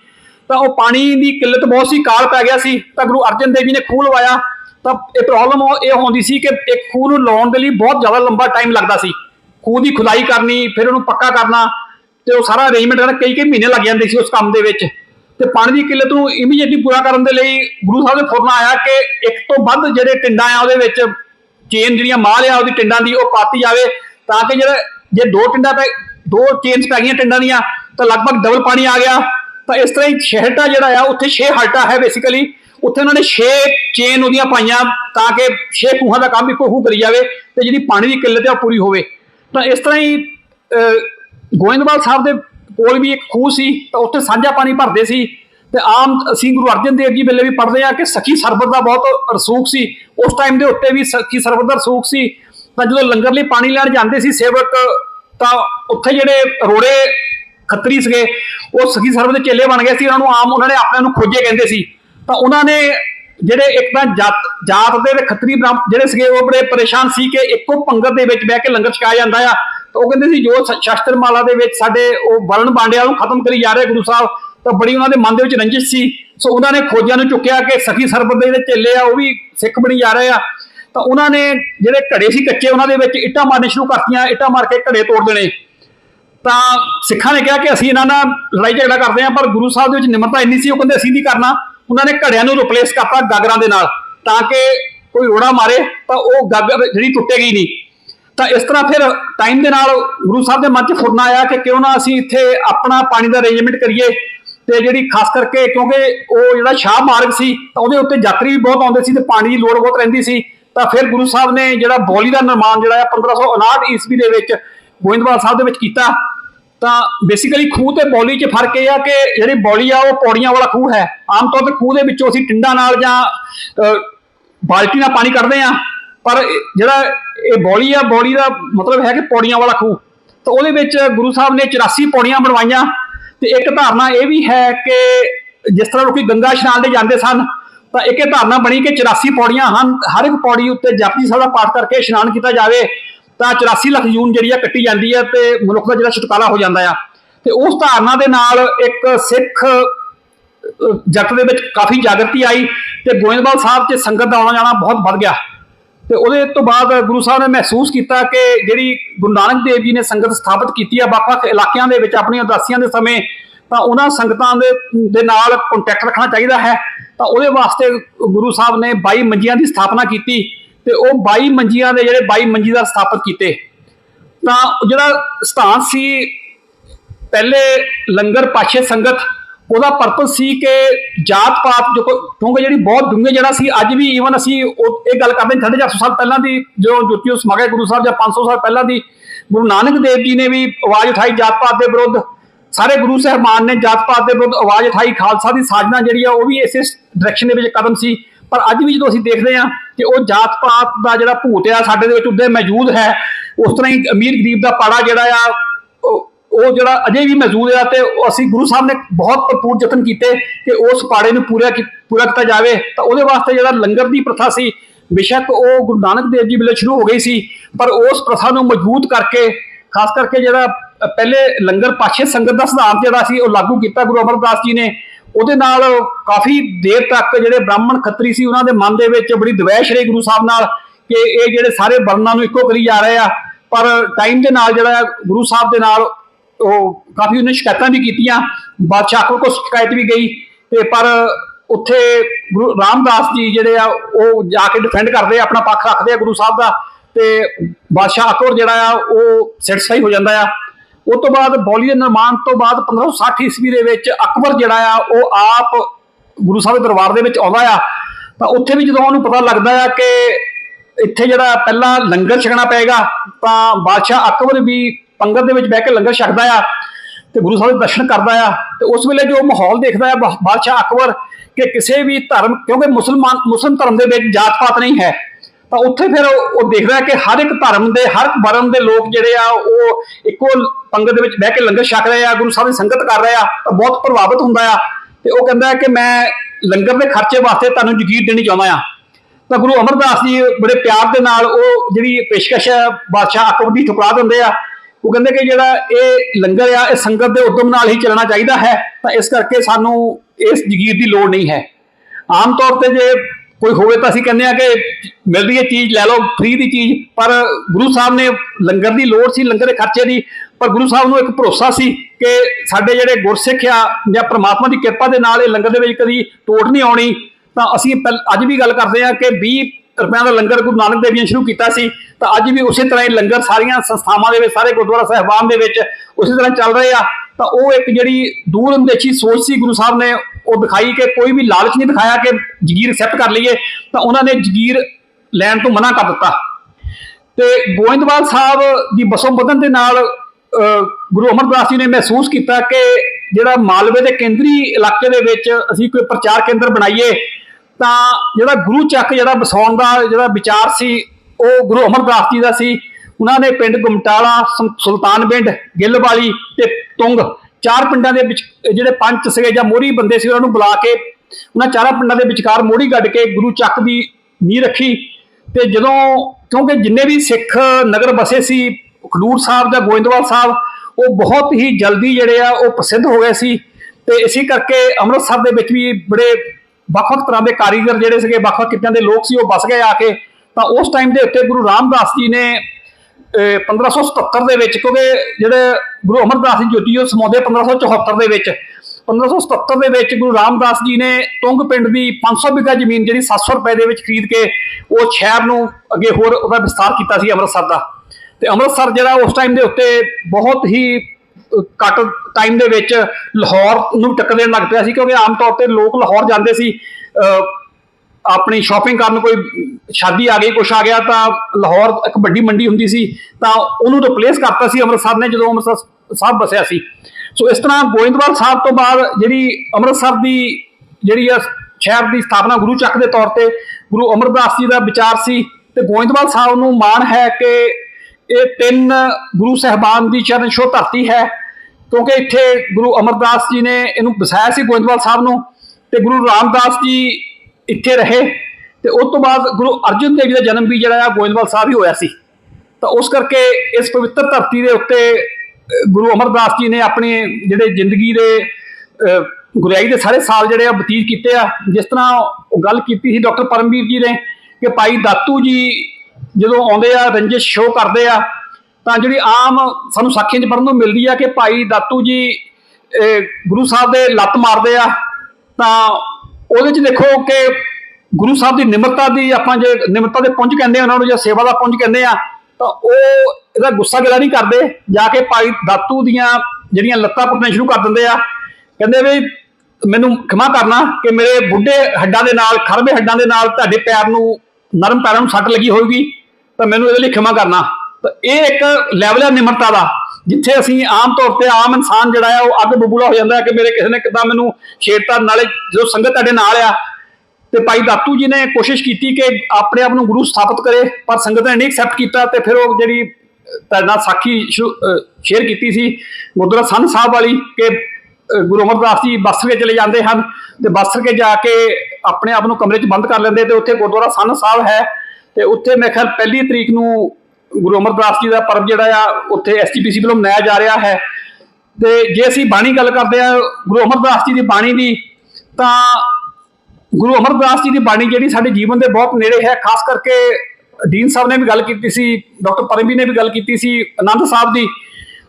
ਤਾਂ ਉਹ ਪਾਣੀ ਦੀ ਕਿੱਲਤ ਬਹੁਤ ਸੀ, ਕਾਲ ਪੈ ਗਿਆ ਸੀ, ਤਾਂ ਗੁਰੂ ਅਰਜਨ ਦੇਵ ਜੀ ਨੇ ਖੂਹ ਲਵਾਇਆ, ਤਾਂ ਇਹ ਪ੍ਰੋਬਲਮ ਇਹ ਹੁੰਦੀ ਸੀ ਕਿ ਇੱਕ ਖੂਹ ਨੂੰ ਲਾਉਣ ਦੇ ਲਈ ਬਹੁਤ ਜ਼ਿਆਦਾ ਲੰਬਾ ਟਾਈਮ ਲੱਗਦਾ ਸੀ। ਖੂਹ ਦੀ ਖੁਦਾਈ ਕਰਨੀ, ਫਿਰ ਉਹਨੂੰ ਪੱਕਾ ਕਰਨਾ, ਤੇ ਉਹ ਸਾਰਾ ਅਰੇਂਜਮੈਂਟ ਕਰਨਾ ਕਈ ਕਈ ਮਹੀਨੇ ਲੱਗ ਜਾਂਦੇ ਸੀ ਉਸ ਕੰਮ ਦੇ ਵਿੱਚ। ਤੇ ਪਾਣੀ ਦੀ ਕਿੱਲਤ ਨੂੰ ਇਮੀਡੀਏਟਲੀ ਪੂਰਾ ਕਰਨ ਦੇ ਲਈ ਗੁਰੂ ਸਾਹਿਬ ਨੇ ਫੁਰਨਾ ਆਇਆ ਕਿ ਇੱਕ ਤੋਂ ਵੱਧ ਜਿਹੜੇ ਟਿੰਡਾਂ ਆ ਉਹਦੇ ਵਿੱਚ ਚੇਨ ਜਿਹੜੀਆਂ ਮਾਲ ਆ ਉਹਦੀ ਟਿੰਡਾਂ ਦੀ ਉਹ ਪਾਤੀ ਜਾਵੇ, ਤਾਂ ਕਿ ਜਿਹੜਾ, ਜੇ ਦੋ ਟਿੰਡਾਂ ਪੈ, ਦੋ ਚੇਨਸ ਪੈ ਗਈਆਂ ਟਿੰਡਾਂ ਦੀਆਂ, ਤਾਂ ਲਗਭਗ ਡਬਲ ਪਾਣੀ ਆ ਗਿਆ। ਤਾਂ ਇਸ ਤਰ੍ਹਾਂ ਹੀ ਛੇਹਟਾ ਜਿਹੜਾ ਆ, ਉੱਥੇ ਛੇ ਹਲਟਾ ਹੈ ਬੇਸਿਕਲੀ ਉੱਥੇ ਉਹਨਾਂ ਨੇ ਛੇ ਚੇਨ ਉਹਦੀਆਂ ਪਾਈਆਂ ਤਾਂ ਕਿ ਛੇ ਖੂਹਾਂ ਦਾ ਕੰਮ ਇੱਕੋ ਖੂਹ ਕਰੀ ਜਾਵੇ ਤੇ ਜਿਹੜੀ ਪਾਣੀ ਦੀ ਕਿੱਲਤ ਹੈ ਉਹ ਪੂਰੀ ਹੋਵੇ। ਤਾਂ ਇਸ ਤਰ੍ਹਾਂ ਹੀ ਗੋਇੰਦਵਾਲ ਸਾਹਿਬ ਦੇ ਕੋਲ ਵੀ ਇੱਕ ਖੂਹ ਸੀ, ਤਾਂ ਉੱਥੇ ਸਾਂਝਾ ਪਾਣੀ ਭਰਦੇ ਸੀ। ਤੇ ਆਮ ਅਸੀਂ ਗੁਰੂ ਅਰਜਨ ਦੇਵ ਜੀ ਵੇਲੇ ਵੀ ਪੜ੍ਹਦੇ ਆ ਕਿ ਸਖੀ ਸਰਬਤ ਦਾ ਬਹੁਤ ਰਸੂਖ ਸੀ। ਉਸ ਟਾਈਮ ਦੇ ਉੱਤੇ ਵੀ ਸਖੀ ਸਰਬਤ ਦਾ ਰਸੂਖ ਸੀ। ਤਾਂ ਜਦੋਂ ਲੰਗਰ ਲਈ ਪਾਣੀ ਲੈਣ ਜਾਂਦੇ ਸੀ ਸੇਵਕ, ਤਾਂ ਉੱਥੇ ਜਿਹੜੇ ਰੋੜੇ ਖੱਤਰੀ ਸੀਗੇ, ਉਹ ਸਖੀ ਸਰਬਤ ਦੇ ਚੇਲੇ ਬਣ ਗਏ ਸੀ, ਉਹਨਾਂ ਨੂੰ ਆਮ ਉਹਨਾਂ ਨੇ ਆਪਣਿਆਂ ਨੂੰ ਖੋਜੇ ਕਹਿੰਦੇ ਸੀ। ਤਾਂ ਉਹਨਾਂ ਨੇ ਜਿਹੜੇ ਇੱਕ ਤਾਂ ਜਾਤ ਜਾਤ ਦੇ ਤੇ ਖੱਤਰੀ ਜਿਹੜੇ ਸੀਗੇ ਉਹ ਬੜੇ ਪਰੇਸ਼ਾਨ ਸੀ ਕਿ ਇੱਕੋ ਪੰਗਤ ਦੇ ਵਿੱਚ ਬਹਿ ਕੇ ਲੰਗਰ ਛਕਾਇਆ ਜਾਂਦਾ ਆ। ਤਾਂ ਉਹ ਕਹਿੰਦੇ ਸੀ, ਜੋ ਸ਼- ਮਾਲਾ ਦੇ ਵਿੱਚ ਸਾਡੇ ਉਹ ਵਰਣ ਬਾਂਡਿਆਂ ਨੂੰ ਖਤਮ ਕਰੀ ਜਾ ਰਹੇ ਗੁਰੂ ਸਾਹਿਬ, ਤਾਂ ਬੜੀ ਉਹਨਾਂ ਦੇ ਮਨ ਦੇ ਵਿੱਚ ਰੰਜਿਸ਼ ਸੀ। ਸੋ ਉਹਨਾਂ ਨੇ ਖੋਜਾਂ ਨੂੰ ਚੁੱਕਿਆ ਕਿ ਸਖੀ ਸਰਬਤ ਦੇ ਜਿਹੜੇ ਚੇਲੇ ਆ, ਉਹ ਵੀ ਸਿੱਖ ਬਣੀ ਜਾ ਰਹੇ ਆ। ਤਾਂ ਉਹਨਾਂ ਨੇ ਜਿਹੜੇ ਘੜੇ ਸੀ ਕੱਚੇ, ਉਹਨਾਂ ਦੇ ਵਿੱਚ ਇੱਟਾਂ ਮਾਰਨੇ ਸ਼ੁਰੂ ਕਰਤੀਆਂ, ਇੱਟਾਂ ਮਾਰ ਕੇ ਘੜੇ ਤੋੜ ਦੇਣੇ। ਤਾਂ ਸਿੱਖਾਂ ਨੇ ਕਿਹਾ ਕਿ ਅਸੀਂ ਇਹਨਾਂ ਨਾਲ ਲੜਾਈ ਝਗੜਾ ਕਰਦੇ ਹਾਂ, ਪਰ ਗੁਰੂ ਸਾਹਿਬ ਦੇ ਵਿੱਚ ਨਿਮਰਤਾ ਇੰਨੀ ਸੀ, ਉਹ ਕਹਿੰਦੇ ਅਸੀਂ ਨਹੀਂ ਕਰਨਾ। ਉਹਨਾਂ ਨੇ ਘੜਿਆਂ ਨੂੰ ਰਿਪਲੇਸ ਕਰਤਾ ਗਾਗਰਾਂ ਦੇ ਨਾਲ, ਤਾਂ ਕਿ ਕੋਈ ਰੋੜਾ ਮਾਰੇ, ਤਾਂ ਉਹ ਗਾਗਰ ਜਿਹੜੀ ਟੁੱਟੇਗੀ ਨਹੀਂ। ਤਾਂ ਇਸ ਤਰ੍ਹਾਂ ਫਿਰ ਟਾਈਮ ਦੇ ਨਾਲ ਗੁਰੂ ਸਾਹਿਬ ਦੇ ਮਨ 'ਚ ਫੁਰਨਾ ਆਇਆ ਕਿ ਕਿਉਂ ਨਾ ਅਸੀਂ ਇੱਥੇ ਆਪਣਾ ਪਾਣੀ ਦਾ ਅਰੇਂਜਮੈਂਟ ਕਰੀਏ। ਤੇ ਜਿਹੜੀ ਖਾਸ ਕਰਕੇ ਕਿਉਂਕਿ ਉਹ ਜਿਹੜਾ ਸ਼ਾਹ ਮਾਰਗ ਸੀ, ਤਾਂ ਉਹਦੇ ਉੱਤੇ ਯਾਤਰੀ ਵੀ ਬਹੁਤ ਆਉਂਦੇ ਸੀ ਤੇ ਪਾਣੀ ਦੀ ਲੋੜ ਬਹੁਤ ਰਹਿੰਦੀ ਸੀ। ਤਾਂ ਫਿਰ ਗੁਰੂ ਸਾਹਿਬ ਨੇ ਜਿਹੜਾ ਬੌਲੀ ਦਾ ਨਿਰਮਾਣ ਜਿਹੜਾ ਆ 1559 ਈਸਵੀ ਦੇ ਵਿੱਚ ਗੋਇੰਦਵਾਲ ਸਾਹਿਬ ਦੇ ਵਿੱਚ ਕੀਤਾ। ਤਾਂ ਬੇਸਿਕਲੀ ਖੂਹ ਤੇ ਬੌਲੀ 'ਚ ਫ਼ਰਕ ਇਹ ਆ ਕਿ ਜਿਹੜੀ ਬੌਲੀ ਆ ਉਹ ਪੌੜੀਆਂ ਵਾਲਾ ਖੂਹ ਹੈ। ਆਮ ਤੌਰ ਤੇ ਖੂਹ ਦੇ ਵਿੱਚੋਂ ਅਸੀਂ ਟਿੰਡਾਂ ਨਾਲ ਜਾਂ ਬਾਲਟੀ ਨਾਲ ਪਾਣੀ ਕੱਢਦੇ ਆ ਪਰ ਜਿਹੜਾ ਇਹ ਬੌਲੀ ਆ, ਬੌਲੀ ਦਾ ਮਤਲਬ ਹੈ ਕਿ ਪੌੜੀਆਂ ਵਾਲਾ ਖੂਹ। ਤਾਂ ਉਹਦੇ ਵਿੱਚ ਗੁਰੂ ਸਾਹਿਬ ਨੇ 84 ਪੌੜੀਆਂ ਬਣਵਾਈਆਂ। ਤੇ ਇੱਕ ਧਾਰਨਾ ਇਹ ਵੀ ਹੈ ਕਿ ਜਿਸ ਤਰ੍ਹਾਂ ਲੋਕੀ ਗੰਗਾ ਇਸ਼ਨਾਨ ਦੇ ਜਾਂਦੇ ਸਨ, ਤਾਂ ਇੱਕ ਇਹ ਧਾਰਨਾ ਬਣੀ ਕਿ 84 ਪੌੜੀਆਂ ਹਨ। ਹਰ ਇੱਕ ਪੌੜੀ ਉੱਤੇ ਜਪਜੀ ਸਾਹਿਬ ਦਾ ਪਾਠ ਕਰਕੇ ਇਸ਼ਨਾਨ ਕੀਤਾ ਜਾਵੇ। ਤਾਂ 84 ਲੱਖ ਯੂਨ ਜਿਹੜੀ ਆ ਕੱਟੀ ਜਾਂਦੀ ਹੈ ਤੇ ਮਨੁੱਖ ਦਾ ਜਿਹੜਾ ਛੁਟਕਾਰਾ ਹੋ ਜਾਂਦਾ ਆ। ਤੇ ਉਸ ਧਾਰਨਾ ਦੇ ਨਾਲ ਇੱਕ ਸਿੱਖ ਅਹ, ਦੇ ਵਿੱਚ ਕਾਫੀ ਜਾਗਰਤੀ ਆਈ ਤੇ ਗੋਇੰਦਵਾਲ ਸਾਹਿਬ 'ਚ ਸੰਗਤ ਦਾ ਆਉਣਾ ਜਾਣਾ ਬਹੁਤ ਵੱਧ ਗਿਆ। ਤੇ ਉਹਦੇ ਤੋਂ ਬਾਅਦ ਗੁਰੂ ਸਾਹਿਬ ਨੇ ਮਹਿਸੂਸ ਕੀਤਾ ਕਿ ਜਿਹੜੀ ਗੁਰੂ ਨਾਨਕ ਦੇਵ ਜੀ ਨੇ ਸੰਗਤ ਸਥਾਪਿਤ ਕੀਤੀ ਆ ਵੱਖ-ਵੱਖ ਇਲਾਕਿਆਂ ਦੇ ਵਿੱਚ ਆਪਣੀਆਂ ਉਦਾਸੀਆਂ ਦੇ ਸਮੇਂ ਤਾਂ ਉਹਨਾਂ ਸੰਗਤਾਂ ਦੇ ਦੇ ਨਾਲ ਕੰਟੈਕਟ ਰੱਖਣਾ ਚਾਹੀਦਾ ਹੈ। ਤਾਂ ਉਹਦੇ ਵਾਸਤੇ ਗੁਰੂ ਸਾਹਿਬ ਨੇ 22 ਮੰਜੀਆਂ ਦੀ ਸਥਾਪਨਾ ਕੀਤੀ। ਤੇ ਉਹ 22 ਮੰਜੀਆਂ ਦੇ ਜਿਹੜੇ 22 ਮੰਜੀਦਾਰ ਸਥਾਪਿਤ ਕੀਤੇ। ਤਾਂ ਜਿਹੜਾ ਸਥਾਨ ਸੀ, ਪਹਿਲੇ ਲੰਗਰ ਪਾਛੇ ਸੰਗਤ, ਉਹਦਾ ਪਰਪਸ ਸੀ ਕਿ ਜਾਤ ਪਾਤ ਜੋ ਕਿਉਂਕਿ ਜਿਹੜੀ ਬਹੁਤ ਡੂੰਘੇ ਜਿਹੜਾ ਸੀ, ਅੱਜ ਵੀ ਈਵਨ ਅਸੀਂ ਉਹ ਇਹ ਗੱਲ ਕਰਦੇ ਹਾਂ 450 ਸਾਲ ਪਹਿਲਾਂ ਦੀ ਜੋ ਜੋਤੀਓ ਸਮਾਗਏ ਗੁਰੂ ਸਾਹਿਬ ਜਾਂ 500 ਸਾਲ ਪਹਿਲਾਂ ਦੀ, ਗੁਰੂ ਨਾਨਕ ਦੇਵ ਜੀ ਨੇ ਵੀ ਆਵਾਜ਼ ਉਠਾਈ ਜਾਤ ਪਾਤ ਦੇ ਵਿਰੁੱਧ। ਸਾਰੇ ਗੁਰੂ ਸਾਹਿਬਾਨ ਨੇ ਜਾਤ ਪਾਤ ਦੇ ਵਿਰੁੱਧ ਆਵਾਜ਼ ਉਠਾਈ, ਖਾਲਸਾ ਦੀ ਸਾਜਨਾ ਜਿਹੜੀ ਆ, ਉਹ ਵੀ ਇਸੇ ਡਾਇਰੈਕਸ਼ਨ ਦੇ ਵਿੱਚ ਕਦਮ ਸੀ। ਪਰ ਅੱਜ ਵੀ ਜਦੋਂ ਅਸੀਂ ਦੇਖਦੇ ਹਾਂ ਕਿ ਉਹ ਜਾਤ ਪਾਤ ਦਾ ਜਿਹੜਾ ਭੂਤ ਆ, ਸਾਡੇ ਦੇ ਵਿੱਚ ਉੱਦੇ ਮੌਜੂਦ ਹੈ, ਉਸ ਤਰ੍ਹਾਂ ਹੀ ਅਮੀਰ ਗਰੀਬ ਦਾ ਪਾੜਾ ਜਿਹੜਾ ਆ, ਉਹ ਉਹ ਜਿਹੜਾ ਅਜੇ ਵੀ ਮੌਜੂਦ ਹੈ ਤੇ ਅਸੀਂ ਗੁਰੂ ਸਾਹਿਬ ਨੇ ਬਹੁਤ ਭਰਪੂਰ ਯਤਨ ਕੀਤੇ ਕਿ ਉਸ ਪਾੜੇ ਨੂੰ ਪੂਰਾ ਕੀ- ਪੂਰਾ ਕੀਤਾ ਜਾਵੇ। ਤਾਂ ਉਹਦੇ ਵਾਸਤੇ ਜਿਹੜਾ ਲੰਗਰ ਦੀ ਪ੍ਰਥਾ ਸੀ, ਬੇਸ਼ੱਕ ਉਹ ਗੁਰੂ ਨਾਨਕ ਦੇਵ ਜੀ ਵੇਲੇ ਸ਼ੁਰੂ ਹੋ ਗਈ ਸੀ, ਪਰ ਉਸ ਪ੍ਰਥਾ ਨੂੰ ਮਜ਼ਬੂਤ ਕਰਕੇ, ਖਾਸ ਕਰਕੇ ਜਿਹੜਾ ਪਹਿਲੇ ਲੰਗਰ ਪਾਛੇ ਸੰਗਤ ਦਾ ਸਿਧਾਂਤ ਜਿਹੜਾ ਸੀ, ਉਹ ਲਾਗੂ ਕੀਤਾ ਗੁਰੂ ਅਮਰਦਾਸ ਜੀ ਨੇ। ਉਹਦੇ ਨਾਲ ਕਾਫੀ ਦੇਰ ਤੱਕ ਜਿਹੜੇ ਬ੍ਰਾਹਮਣ ਖੱਤਰੀ ਸੀ, ਉਹਨਾਂ ਦੇ ਮਨ ਦੇ ਵਿੱਚ ਬੜੀ ਦਵੈਸ਼ ਰਹੀ ਗੁਰੂ ਸਾਹਿਬ ਨਾਲ ਕਿ ਇਹ ਜਿਹੜੇ ਸਾਰੇ ਵਰਨਾਂ ਨੂੰ ਇੱਕੋ ਕਰੀ ਜਾ ਰਹੇ ਆ। ਪਰ ਟਾਈਮ ਦੇ ਨਾਲ ਜਿਹੜਾ ਹੈ ਗੁਰੂ ਸਾਹਿਬ ਦੇ ਨਾਲ ਉਹ ਕਾਫੀ ਉਹਨੇ ਸ਼ਿਕਾਇਤਾਂ ਵੀ ਕੀਤੀਆਂ, ਬਾਦਸ਼ਾਹ ਕੋਲ ਕੋ ਸ਼ਿਕਾਇਤ ਵੀ ਗਈ ਤੇ ਪਰ ਉੱਥੇ ਗੁਰੂ ਰਾਮਦਾਸ ਜੀ ਜਿਹੜੇ ਆ, ਉਹ ਜਾ ਕੇ ਡਿਫੈਂਡ ਕਰਦੇ ਆ, ਆਪਣਾ ਪੱਖ ਰੱਖਦੇ ਆ ਗੁਰੂ ਸਾਹਿਬ ਦਾ ਤੇ ਬਾਦਸ਼ਾਹ ਅਕਬਰ ਜਿਹੜਾ ਆ, ਉਹ ਸੈਟੀਸਫਾਈ ਹੋ ਜਾਂਦਾ ਆ। ਉਸ ਤੋਂ ਬਾਅਦ ਬੌਲੀ ਦੇ ਨਿਰਮਾਣ ਤੋਂ ਬਾਅਦ 1560 ਈਸਵੀ ਦੇ ਵਿੱਚ ਅਕਬਰ ਜਿਹੜਾ ਆ, ਉਹ ਆਪ ਗੁਰੂ ਸਾਹਿਬ ਦੇ ਦਰਬਾਰ ਦੇ ਵਿੱਚ ਆਉਂਦਾ ਆ। ਤਾਂ ਉੱਥੇ ਵੀ ਜਦੋਂ ਉਹਨੂੰ ਪਤਾ ਲੱਗਦਾ ਆ ਕਿ ਇੱਥੇ ਜਿਹੜਾ ਪਹਿਲਾਂ ਲੰਗਰ ਛਕਣਾ ਪਏਗਾ, ਤਾਂ ਬਾਦਸ਼ਾਹ ਅਕਬਰ ਵੀ ਪੰਗਤ ਦੇ ਵਿੱਚ ਬਹਿ ਕੇ ਲੰਗਰ ਛਕਦਾ ਆ ਤੇ ਗੁਰੂ ਸਾਹਿਬ ਦੇ ਦਰਸ਼ਨ ਕਰਦਾ ਆ। ਤੇ ਉਸ ਵੇਲੇ ਜੋ ਮਾਹੌਲ ਦੇਖਦਾ ਆ ਬਾ- ਬਾਦਸ਼ਾਹ ਅਕਬਰ ਕਿ ਕਿਸੇ ਵੀ ਧਰਮ, ਕਿਉਂਕਿ ਮੁਸਲਮਾਨ, ਮੁਸਲਮ ਧਰਮ ਦੇ ਵਿੱਚ ਜਾਤ ਪਾਤ ਨਹੀਂ ਹੈ। ਤਾਂ ਉੱਥੇ ਫਿਰ ਉਹ ਦੇਖਦਾ ਕਿ ਹਰ ਇੱਕ ਧਰਮ ਦੇ, ਹਰ ਇੱਕ ਵਰਮ ਦੇ ਲੋਕ ਜਿਹੜੇ ਆ, ਉਹ ਇੱਕੋ ਪੰਗਤ ਦੇ ਵਿੱਚ ਬਹਿ ਕੇ ਲੰਗਰ ਛਕ ਰਹੇ ਆ, ਗੁਰੂ ਸਾਹਿਬ ਦੀ ਸੰਗਤ ਕਰ ਰਹੇ ਆ, ਤਾਂ ਬਹੁਤ ਪ੍ਰਭਾਵਿਤ ਹੁੰਦਾ ਆ। ਤੇ ਉਹ ਕਹਿੰਦਾ ਕਿ ਮੈਂ ਲੰਗਰ ਦੇ ਖਰਚੇ ਵਾਸਤੇ ਤੁਹਾਨੂੰ ਜਗੀਰ ਦੇਣੀ ਚਾਹੁੰਦਾ ਆ। ਤਾਂ ਗੁਰੂ ਅਮਰਦਾਸ ਜੀ ਬੜੇ ਪਿਆਰ ਦੇ ਨਾਲ ਉਹ ਜਿਹੜੀ ਪੇਸ਼ਕਸ਼ ਹੈ ਬਾਦਸ਼ਾਹ ਅਕਬਰ ਦੀ ਠੁਕਰਾ ਦਿੰਦੇ ਆ। ਉਹ ਕਹਿੰਦੇ ਕਿ ਜਿਹੜਾ ਇਹ ਲੰਗਰ ਆ, ਇਹ ਸੰਗਤ ਦੇ ਉਦਮ ਨਾਲ ਹੀ ਚੱਲਣਾ ਚਾਹੀਦਾ ਹੈ, ਤਾਂ ਇਸ ਕਰਕੇ ਸਾਨੂੰ ਇਸ ਜਗੀਰ ਦੀ ਲੋੜ ਨਹੀਂ ਹੈ। ਆਮ ਤੌਰ ਤੇ ਜੇ ਕੋਈ ਹੋਵੇ ਤਾਂ ਅਸੀਂ ਕਹਿੰਦੇ ਆ ਕਿ ਮਿਲਦੀ ਹੈ ਚੀਜ਼, ਲੈ ਲਓ ਫ੍ਰੀ ਦੀ ਚੀਜ਼। ਪਰ ਗੁਰੂ ਸਾਹਿਬ ਨੇ ਲੰਗਰ ਦੀ ਲੋੜ ਸੀ, ਲੰਗਰ ਦੇ ਖਰਚੇ ਦੀ। ਪਰ ਗੁਰੂ ਸਾਹਿਬ ਨੂੰ ਇੱਕ ਭਰੋਸਾ ਸੀ ਕਿ ਸਾਡੇ ਜਿਹੜੇ ਗੁਰਸਿੱਖ ਆ ਜਾਂ ਪ੍ਰਮਾਤਮਾ ਦੀ ਕਿਰਪਾ ਦੇ ਨਾਲ ਇਹ ਲੰਗਰ ਦੇ ਵਿੱਚ ਕਦੀ ਟੋਟ ਨਹੀਂ ਆਉਣੀ। ਤਾਂ ਅਸੀਂ ਪਹਿਲ- ਅੱਜ ਵੀ ਗੱਲ ਕਰਦੇ ਆ ਕਿ 20 ਰੁਪਿਆਂ ਦਾ ਲੰਗਰ ਗੁਰੂ ਨਾਨਕ ਦੇਵ ਜੀ ਨੇ ਸ਼ੁਰੂ ਕੀਤਾ ਸੀ। ਤਾਂ ਅੱਜ ਵੀ ਉਸੇ ਤਰ੍ਹਾਂ ਇਹ ਲੰਗਰ ਸਾਰੀਆਂ ਸੰਸਥਾਵਾਂ ਦੇ ਵਿੱਚ, ਸਾਰੇ ਗੁਰਦੁਆਰਾ ਸਾਹਿਬਾਨ ਦੇ ਵਿੱਚ ਉਸੇ ਤਰ੍ਹਾਂ ਚੱਲ ਰਹੇ ਆ। ਤਾਂ ਉਹ ਇੱਕ ਜਿਹੜੀ ਦੂਰ ਅੰਦੇਸ਼ੀ ਸੋਚ ਸੀ ਗੁਰੂ ਸਾਹਿਬ ਨੇ ਉਹ ਦਿਖਾਈ ਕਿ ਕੋਈ ਵੀ ਲਾਲਚ ਨਹੀਂ ਦਿਖਾਇਆ ਕਿ ਜਗੀਰ ਐਕਸੈਪਟ ਕਰ ਲਈਏ, ਤਾਂ ਉਹਨਾਂ ਨੇ ਜਗੀਰ ਲੈਣ ਤੋਂ ਮਨਾ ਕਰ ਦਿੱਤਾ। ਤੇ ਗੋਇੰਦਵਾਲ ਸਾਹਿਬ ਦੀ ਬਸੋਂ ਵਧਣ ਦੇ ਨਾਲ ਗੁਰੂ ਅਮਰਦਾਸ ਜੀ ਨੇ ਮਹਿਸੂਸ ਕੀਤਾ ਕਿ ਜਿਹੜਾ ਮਾਲਵੇ ਦੇ ਕੇਂਦਰੀ ਇਲਾਕੇ ਦੇ ਵਿੱਚ ਅਸੀਂ ਕੋਈ ਪ੍ਰਚਾਰ ਕੇਂਦਰ ਬਣਾਈਏ, ਤਾਂ ਜਿਹੜਾ ਗੁਰੂ ਚੱਕ, ਜਿਹੜਾ ਵਸਾਉਣ ਦਾ ਜਿਹੜਾ ਵਿਚਾਰ ਸੀ, ਉਹ ਗੁਰੂ ਅਮਰਦਾਸ ਜੀ ਦਾ ਸੀ। ਉਹਨਾਂ ਨੇ ਪਿੰਡ ਗੁਮਟਾਲਾ ਸੁਲ- ਸੁਲਤਾਨਵਿੰਡ ਗਿੱਲਵਾਲੀ ਤੇ ਤੁੰਗ ਚਾਰ ਪਿੰਡਾਂ ਦੇ ਵਿੱਚ ਜਿਹੜੇ ਪੰਚ ਸੀਗੇ ਜਾਂ ਮੋਹਰੀ ਬੰਦੇ ਸੀ, ਉਹਨਾਂ ਨੂੰ ਬੁਲਾ ਕੇ, ਉਹਨਾਂ ਚਾਰਾਂ ਪਿੰਡਾਂ ਦੇ ਵਿਚਕਾਰ ਮੋਹਰੀ ਗੱਡ ਕੇ ਗੁਰੂ ਚੱਕ ਦੀ ਨੀਂਹ ਰੱਖੀ ਤੇ ਜਦੋਂ, ਕਿਉਂਕਿ ਜਿੰਨੇ ਵੀ ਸਿੱਖ ਨਗਰ ਬਸੇ ਸੀ, ਖਡੂਰ ਸਾਹਿਬ ਜਾਂ ਗੋਇੰਦਵਾਲ ਸਾਹਿਬ, ਉਹ ਬਹੁਤ ਹੀ ਜਲਦੀ ਜਿਹੜੇ ਆ, ਉਹ ਪ੍ਰਸਿੱਧ ਹੋ ਗਏ ਸੀ ਤੇ ਇਸੇ ਕਰਕੇ ਅੰਮ੍ਰਿਤਸਰ ਦੇ ਵਿੱਚ ਵੀ ਬੜੇ ਵੱਖ-ਵੱਖ ਤਰ੍ਹਾਂ ਦੇ ਕਾਰੀਗਰ ਜਿਹੜੇ ਸੀਗੇ, ਵੱਖ-ਵੱਖ ਕਿੱਤਿਆਂ ਦੇ ਲੋਕ ਸੀ, ਉਹ ਬਸ ਗਏ ਆ ਕੇ। ਤਾਂ ਉਸ ਟਾਈਮ ਦੇ ਉੱਤੇ ਗੁਰੂ ਰਾਮਦਾਸ ਜੀ ਨੇ 1577 ਦੇ ਵਿੱਚ, ਕਿਉਂਕਿ ਜਿਹੜੇ ਗੁਰੂ ਅਮਰਦਾਸ ਜੀ ਜੋਤੀ ਉਹ ਸਮਾਉਂਦੇ 1574 ਦੇ ਵਿੱਚ। 1577 ਦੇ ਵਿੱਚ ਗੁਰੂ ਰਾਮਦਾਸ ਜੀ ਨੇ ਤੁੰਗ ਪਿੰਡ ਦੀ 500 ਵਿਗਾ ਜ਼ਮੀਨ, ਜਿਹੜੀ 700 ਰੁਪਏ ਦੇ ਵਿੱਚ ਖਰੀਦ ਕੇ ਉਹ ਸ਼ਹਿਰ ਨੂੰ ਅੱਗੇ ਹੋਰ ਉਹਦਾ ਵਿਸਤਾਰ ਕੀਤਾ ਸੀ ਅੰਮ੍ਰਿਤਸਰ ਦਾ। ਤੇ ਅੰਮ੍ਰਿਤਸਰ ਜਿਹੜਾ ਉਸ ਟਾਈਮ ਦੇ ਉੱਤੇ ਬਹੁਤ ਹੀ ਘੱਟ ਟਾਈਮ ਦੇ ਵਿੱਚ ਲਾਹੌਰ ਨੂੰ ਟੱਕਰ ਦੇਣ ਲੱਗ ਪਿਆ ਸੀ, ਕਿਉਂਕਿ ਆਮ ਤੌਰ ਤੇ ਲੋਕ ਲਾਹੌਰ ਜਾਂਦੇ ਸੀ। ਆਪਣੀ ਸ਼ਾਪਿੰਗ ਕਰਨ ਕੋਈ ਸ਼ਾਦੀ ਆ ਗਈ, ਕੁਛ ਆ ਗਿਆ, ਤਾਂ ਲਾਹੌਰ ਇੱਕ ਵੱਡੀ ਮੰਡੀ ਹੁੰਦੀ ਸੀ, ਤਾਂ ਉਹਨੂੰ ਰਿਪਲੇਸ ਕਰਤਾ ਸੀ ਅੰਮ੍ਰਿਤਸਰ ਨੇ, ਜਦੋਂ ਅੰਮ੍ਰਿਤਸਰ ਸਾਹਿਬ ਬਸਿਆ ਸੀ। ਸੋ ਇਸ ਤਰ੍ਹਾਂ ਗੋਇੰਦਵਾਲ ਸਾਹਿਬ ਤੋਂ ਬਾਅਦ ਜਿਹੜੀ ਅੰਮ੍ਰਿਤਸਰ ਦੀ ਜਿਹੜੀ ਆ ਸ਼ਹਿਰ ਦੀ ਸਥਾਪਨਾ ਗੁਰੂ ਚੱਕ ਦੇ ਤੌਰ ਤੇ, ਗੁਰੂ ਅਮਰਦਾਸ ਜੀ ਦਾ ਵਿਚਾਰ ਸੀ, ਤੇ ਗੋਇੰਦਵਾਲ ਸਾਹਿਬ ਨੂੰ ਮਾਣ ਹੈ ਕਿ ਇਹ ਤਿੰਨ ਗੁਰੂ ਸਹਿਬਾਨ ਦੀ ਚਰਨ ਛੋਹ ਧਰਤੀ ਹੈ, ਕਿਉਂਕਿ ਇੱਥੇ ਗੁਰੂ ਅਮਰਦਾਸ ਜੀ ਨੇ ਇਹਨੂੰ ਵਸਾਇਆ ਸੀ ਗੋਇੰਦਵਾਲ ਸਾਹਿਬ ਨੂੰ, ਤੇ ਗੁਰੂ ਰਾਮਦਾਸ ਜੀ ਇੱਥੇ ਰਹੇ ਤੇ ਉਸ ਤੋਂ ਬਾਅਦ ਗੁਰੂ ਅਰਜਨ ਦੇਵ ਜੀ ਦਾ ਜਨਮ ਵੀ ਜਿਹੜਾ ਆ ਗੋਇੰਦਵਾਲ ਸਾਹਿਬ ਹੀ ਹੋਇਆ ਸੀ। ਤਾਂ ਉਸ ਕਰਕੇ ਇਸ ਪਵਿੱਤਰ ਧਰਤੀ ਦੇ ਉੱਤੇ ਗੁਰੂ ਅਮਰਦਾਸ ਜੀ ਨੇ ਆਪਣੇ ਜਿਹੜੇ ਜ਼ਿੰਦਗੀ ਦੇ ਗੁਰਿਆਈ ਦੇ ਸਾਰੇ ਸਾਲ ਜਿਹੜੇ ਆ ਬਤੀਤ ਕੀਤੇ ਆ। ਜਿਸ ਤਰ੍ਹਾਂ ਉਹ ਗੱਲ ਕੀਤੀ ਸੀ ਡਾਕਟਰ ਪਰਮਵੀਰ ਜੀ ਨੇ ਕਿ ਭਾਈ ਦਾਤੂ ਜੀ ਜਦੋਂ ਆਉਂਦੇ ਆ, ਰੰਜਿਸ਼ ਸ਼ੋਅ ਕਰਦੇ ਆ, ਤਾਂ ਜਿਹੜੀ ਆਮ ਸਾਨੂੰ ਸਾਖੀਆਂ 'ਚ ਪੜ੍ਹਨ ਨੂੰ ਮਿਲਦੀ ਆ ਕਿ ਭਾਈ ਦਾਤੂ ਜੀ ਗੁਰੂ ਸਾਹਿਬ ਦੇ ਲੱਤ ਮਾਰਦੇ ਆ, ਤਾਂ ਉਹਦੇ 'ਚ ਦੇਖੋ ਕਿ ਗੁਰੂ ਸਾਹਿਬ ਦੀ ਨਿਮਰਤਾ ਦੀ ਆਪਾਂ ਜੇ ਨਿਮਰਤਾ ਦੇ ਪੁੰਜ ਕਹਿੰਦੇ ਆ, ਉਹਨਾਂ ਨੂੰ ਜਾਂ ਸੇਵਾ ਦਾ ਪੁੰਜ ਕਹਿੰਦੇ ਆ, ਤਾਂ ਉਹ ਇਹਦਾ ਗੁੱਸਾ ਗਿਲਾ ਨਹੀਂ ਕਰਦੇ। ਜਾ ਕੇ ਭਾਈ ਦਾਤੂ ਦੀਆਂ ਜਿਹੜੀਆਂ ਲੱਤਾਂ ਪੁੱਟਣੀਆਂ ਸ਼ੁਰੂ ਕਰ ਦਿੰਦੇ ਆ। ਕਹਿੰਦੇ ਵੀ ਮੈਨੂੰ ਖਿਮਾ ਕਰਨਾ ਕਿ ਮੇਰੇ ਬੁੱਢੇ ਹੱਡਾਂ ਦੇ ਨਾਲ ਖਰਬੇ ਹੱਡਾਂ ਦੇ ਨਾਲ ਤੁਹਾਡੇ ਪੈਰ ਨੂੰ ਨਰਮ ਪੈਰਾਂ ਨੂੰ ਸੱਟ ਲੱਗੀ ਹੋਊਗੀ, ਤਾਂ ਮੈਨੂੰ ਇਹਦੇ ਲਈ ਖਿਮਾ ਕਰਨਾ। ਤਾਂ ਇਹ ਇੱਕ ਲੈਵਲ ਹੈ ਨਿਮਰਤਾ ਦਾ। ਜਿੱਥੇ ਅਸੀਂ ਆਮ ਤੌਰ ਤੇ ਆਮ ਇਨਸਾਨ ਜਿਹੜਾ ਆ, ਉਹ ਅੱਗ ਬਬੂਲਾ ਹੋ ਜਾਂਦਾ ਕਿ ਮੇਰੇ ਕਿਸੇ ਨੇ ਕਿਦਾਂ ਮੈਨੂੰ ਛੇੜਤਾ, ਨਾਲੇ ਜਦੋਂ ਸੰਗਤ ਤੁਹਾਡੇ ਨਾਲ ਆ, ਤੇ ਭਾਈ ਦਾਤੂ ਜੀ ਨੇ ਕੋਸ਼ਿਸ਼ ਕੀਤੀ ਕਿ ਆਪਣੇ ਆਪ ਨੂੰ ਗੁਰੂ ਸਥਾਪਿਤ ਕਰੇ, ਪਰ ਸੰਗਤ ਨੇ ਨਹੀਂ ਐਕਸੈਪਟ ਕੀਤਾ ਤੇ ਫਿਰ ਉਹ ਜਿਹੜੀ ਤੁਹਾਡਾ ਤੁਹਾਡੇ ਨਾਲ ਸਾਖੀ ਸ਼ੇਅਰ ਕੀਤੀ ਸੀ, ਗੁਰਦੁਆਰਾ ਸੰਨ ਸਾਹਿਬ ਵਾਲੀ ਕਿ ਗੁਰੂ ਅਮਰਦਾਸ ਜੀ ਬੱਸ ਕੇ ਚਲੇ ਜਾਂਦੇ ਹਨ ਤੇ ਬੱਸ ਕੇ ਜਾ ਕੇ ਆਪਣੇ ਆਪ ਨੂੰ ਕਮਰੇ 'ਚ ਬੰਦ ਕਰ ਲੈਂਦੇ ਤੇ ਉੱਥੇ ਗੁਰਦੁਆਰਾ ਸੰਨ ਸਾਹਿਬ ਹੈ ਤੇ ਉੱਥੇ ਮੇਰੇ ਖਿਆਲ ਪਹਿਲੀ ਤਰੀਕ ਨੂੰ ਗੁਰੂ ਅਮਰਦਾਸ ਜੀ ਦਾ ਪਰਬ ਜਿਹੜਾ ਆ ਉੱਥੇ ਐਸਜੀਪੀਸੀ ਵੱਲੋਂ ਮਨਾਇਆ ਜਾ ਰਿਹਾ ਹੈ। ਤੇ ਜੇ ਅਸੀਂ ਬਾਣੀ ਗੱਲ ਕਰਦੇ ਆ ਗੁਰੂ ਅਮਰਦਾਸ ਜੀ ਦੀ ਬਾਣੀ ਦੀ ਤਾਂ ਗੁਰੂ ਅਮਰਦਾਸ ਜੀ ਦੀ ਬਾਣੀ ਜਿਹੜੀ ਸਾਡੇ ਜੀਵਨ ਦੇ ਬਹੁਤ ਨੇੜੇ ਹੈ। ਖਾਸ ਕਰਕੇ ਡੀਨ ਸਾਹਿਬ ਨੇ ਵੀ ਗੱਲ ਕੀਤੀ ਸੀ ਡਾਕਟਰ ਪਰਮਵੀਰ ਨੇ ਵੀ ਗੱਲ ਕੀਤੀ ਸੀ ਆਨੰਦ ਸਾਹਿਬ ਦੀ।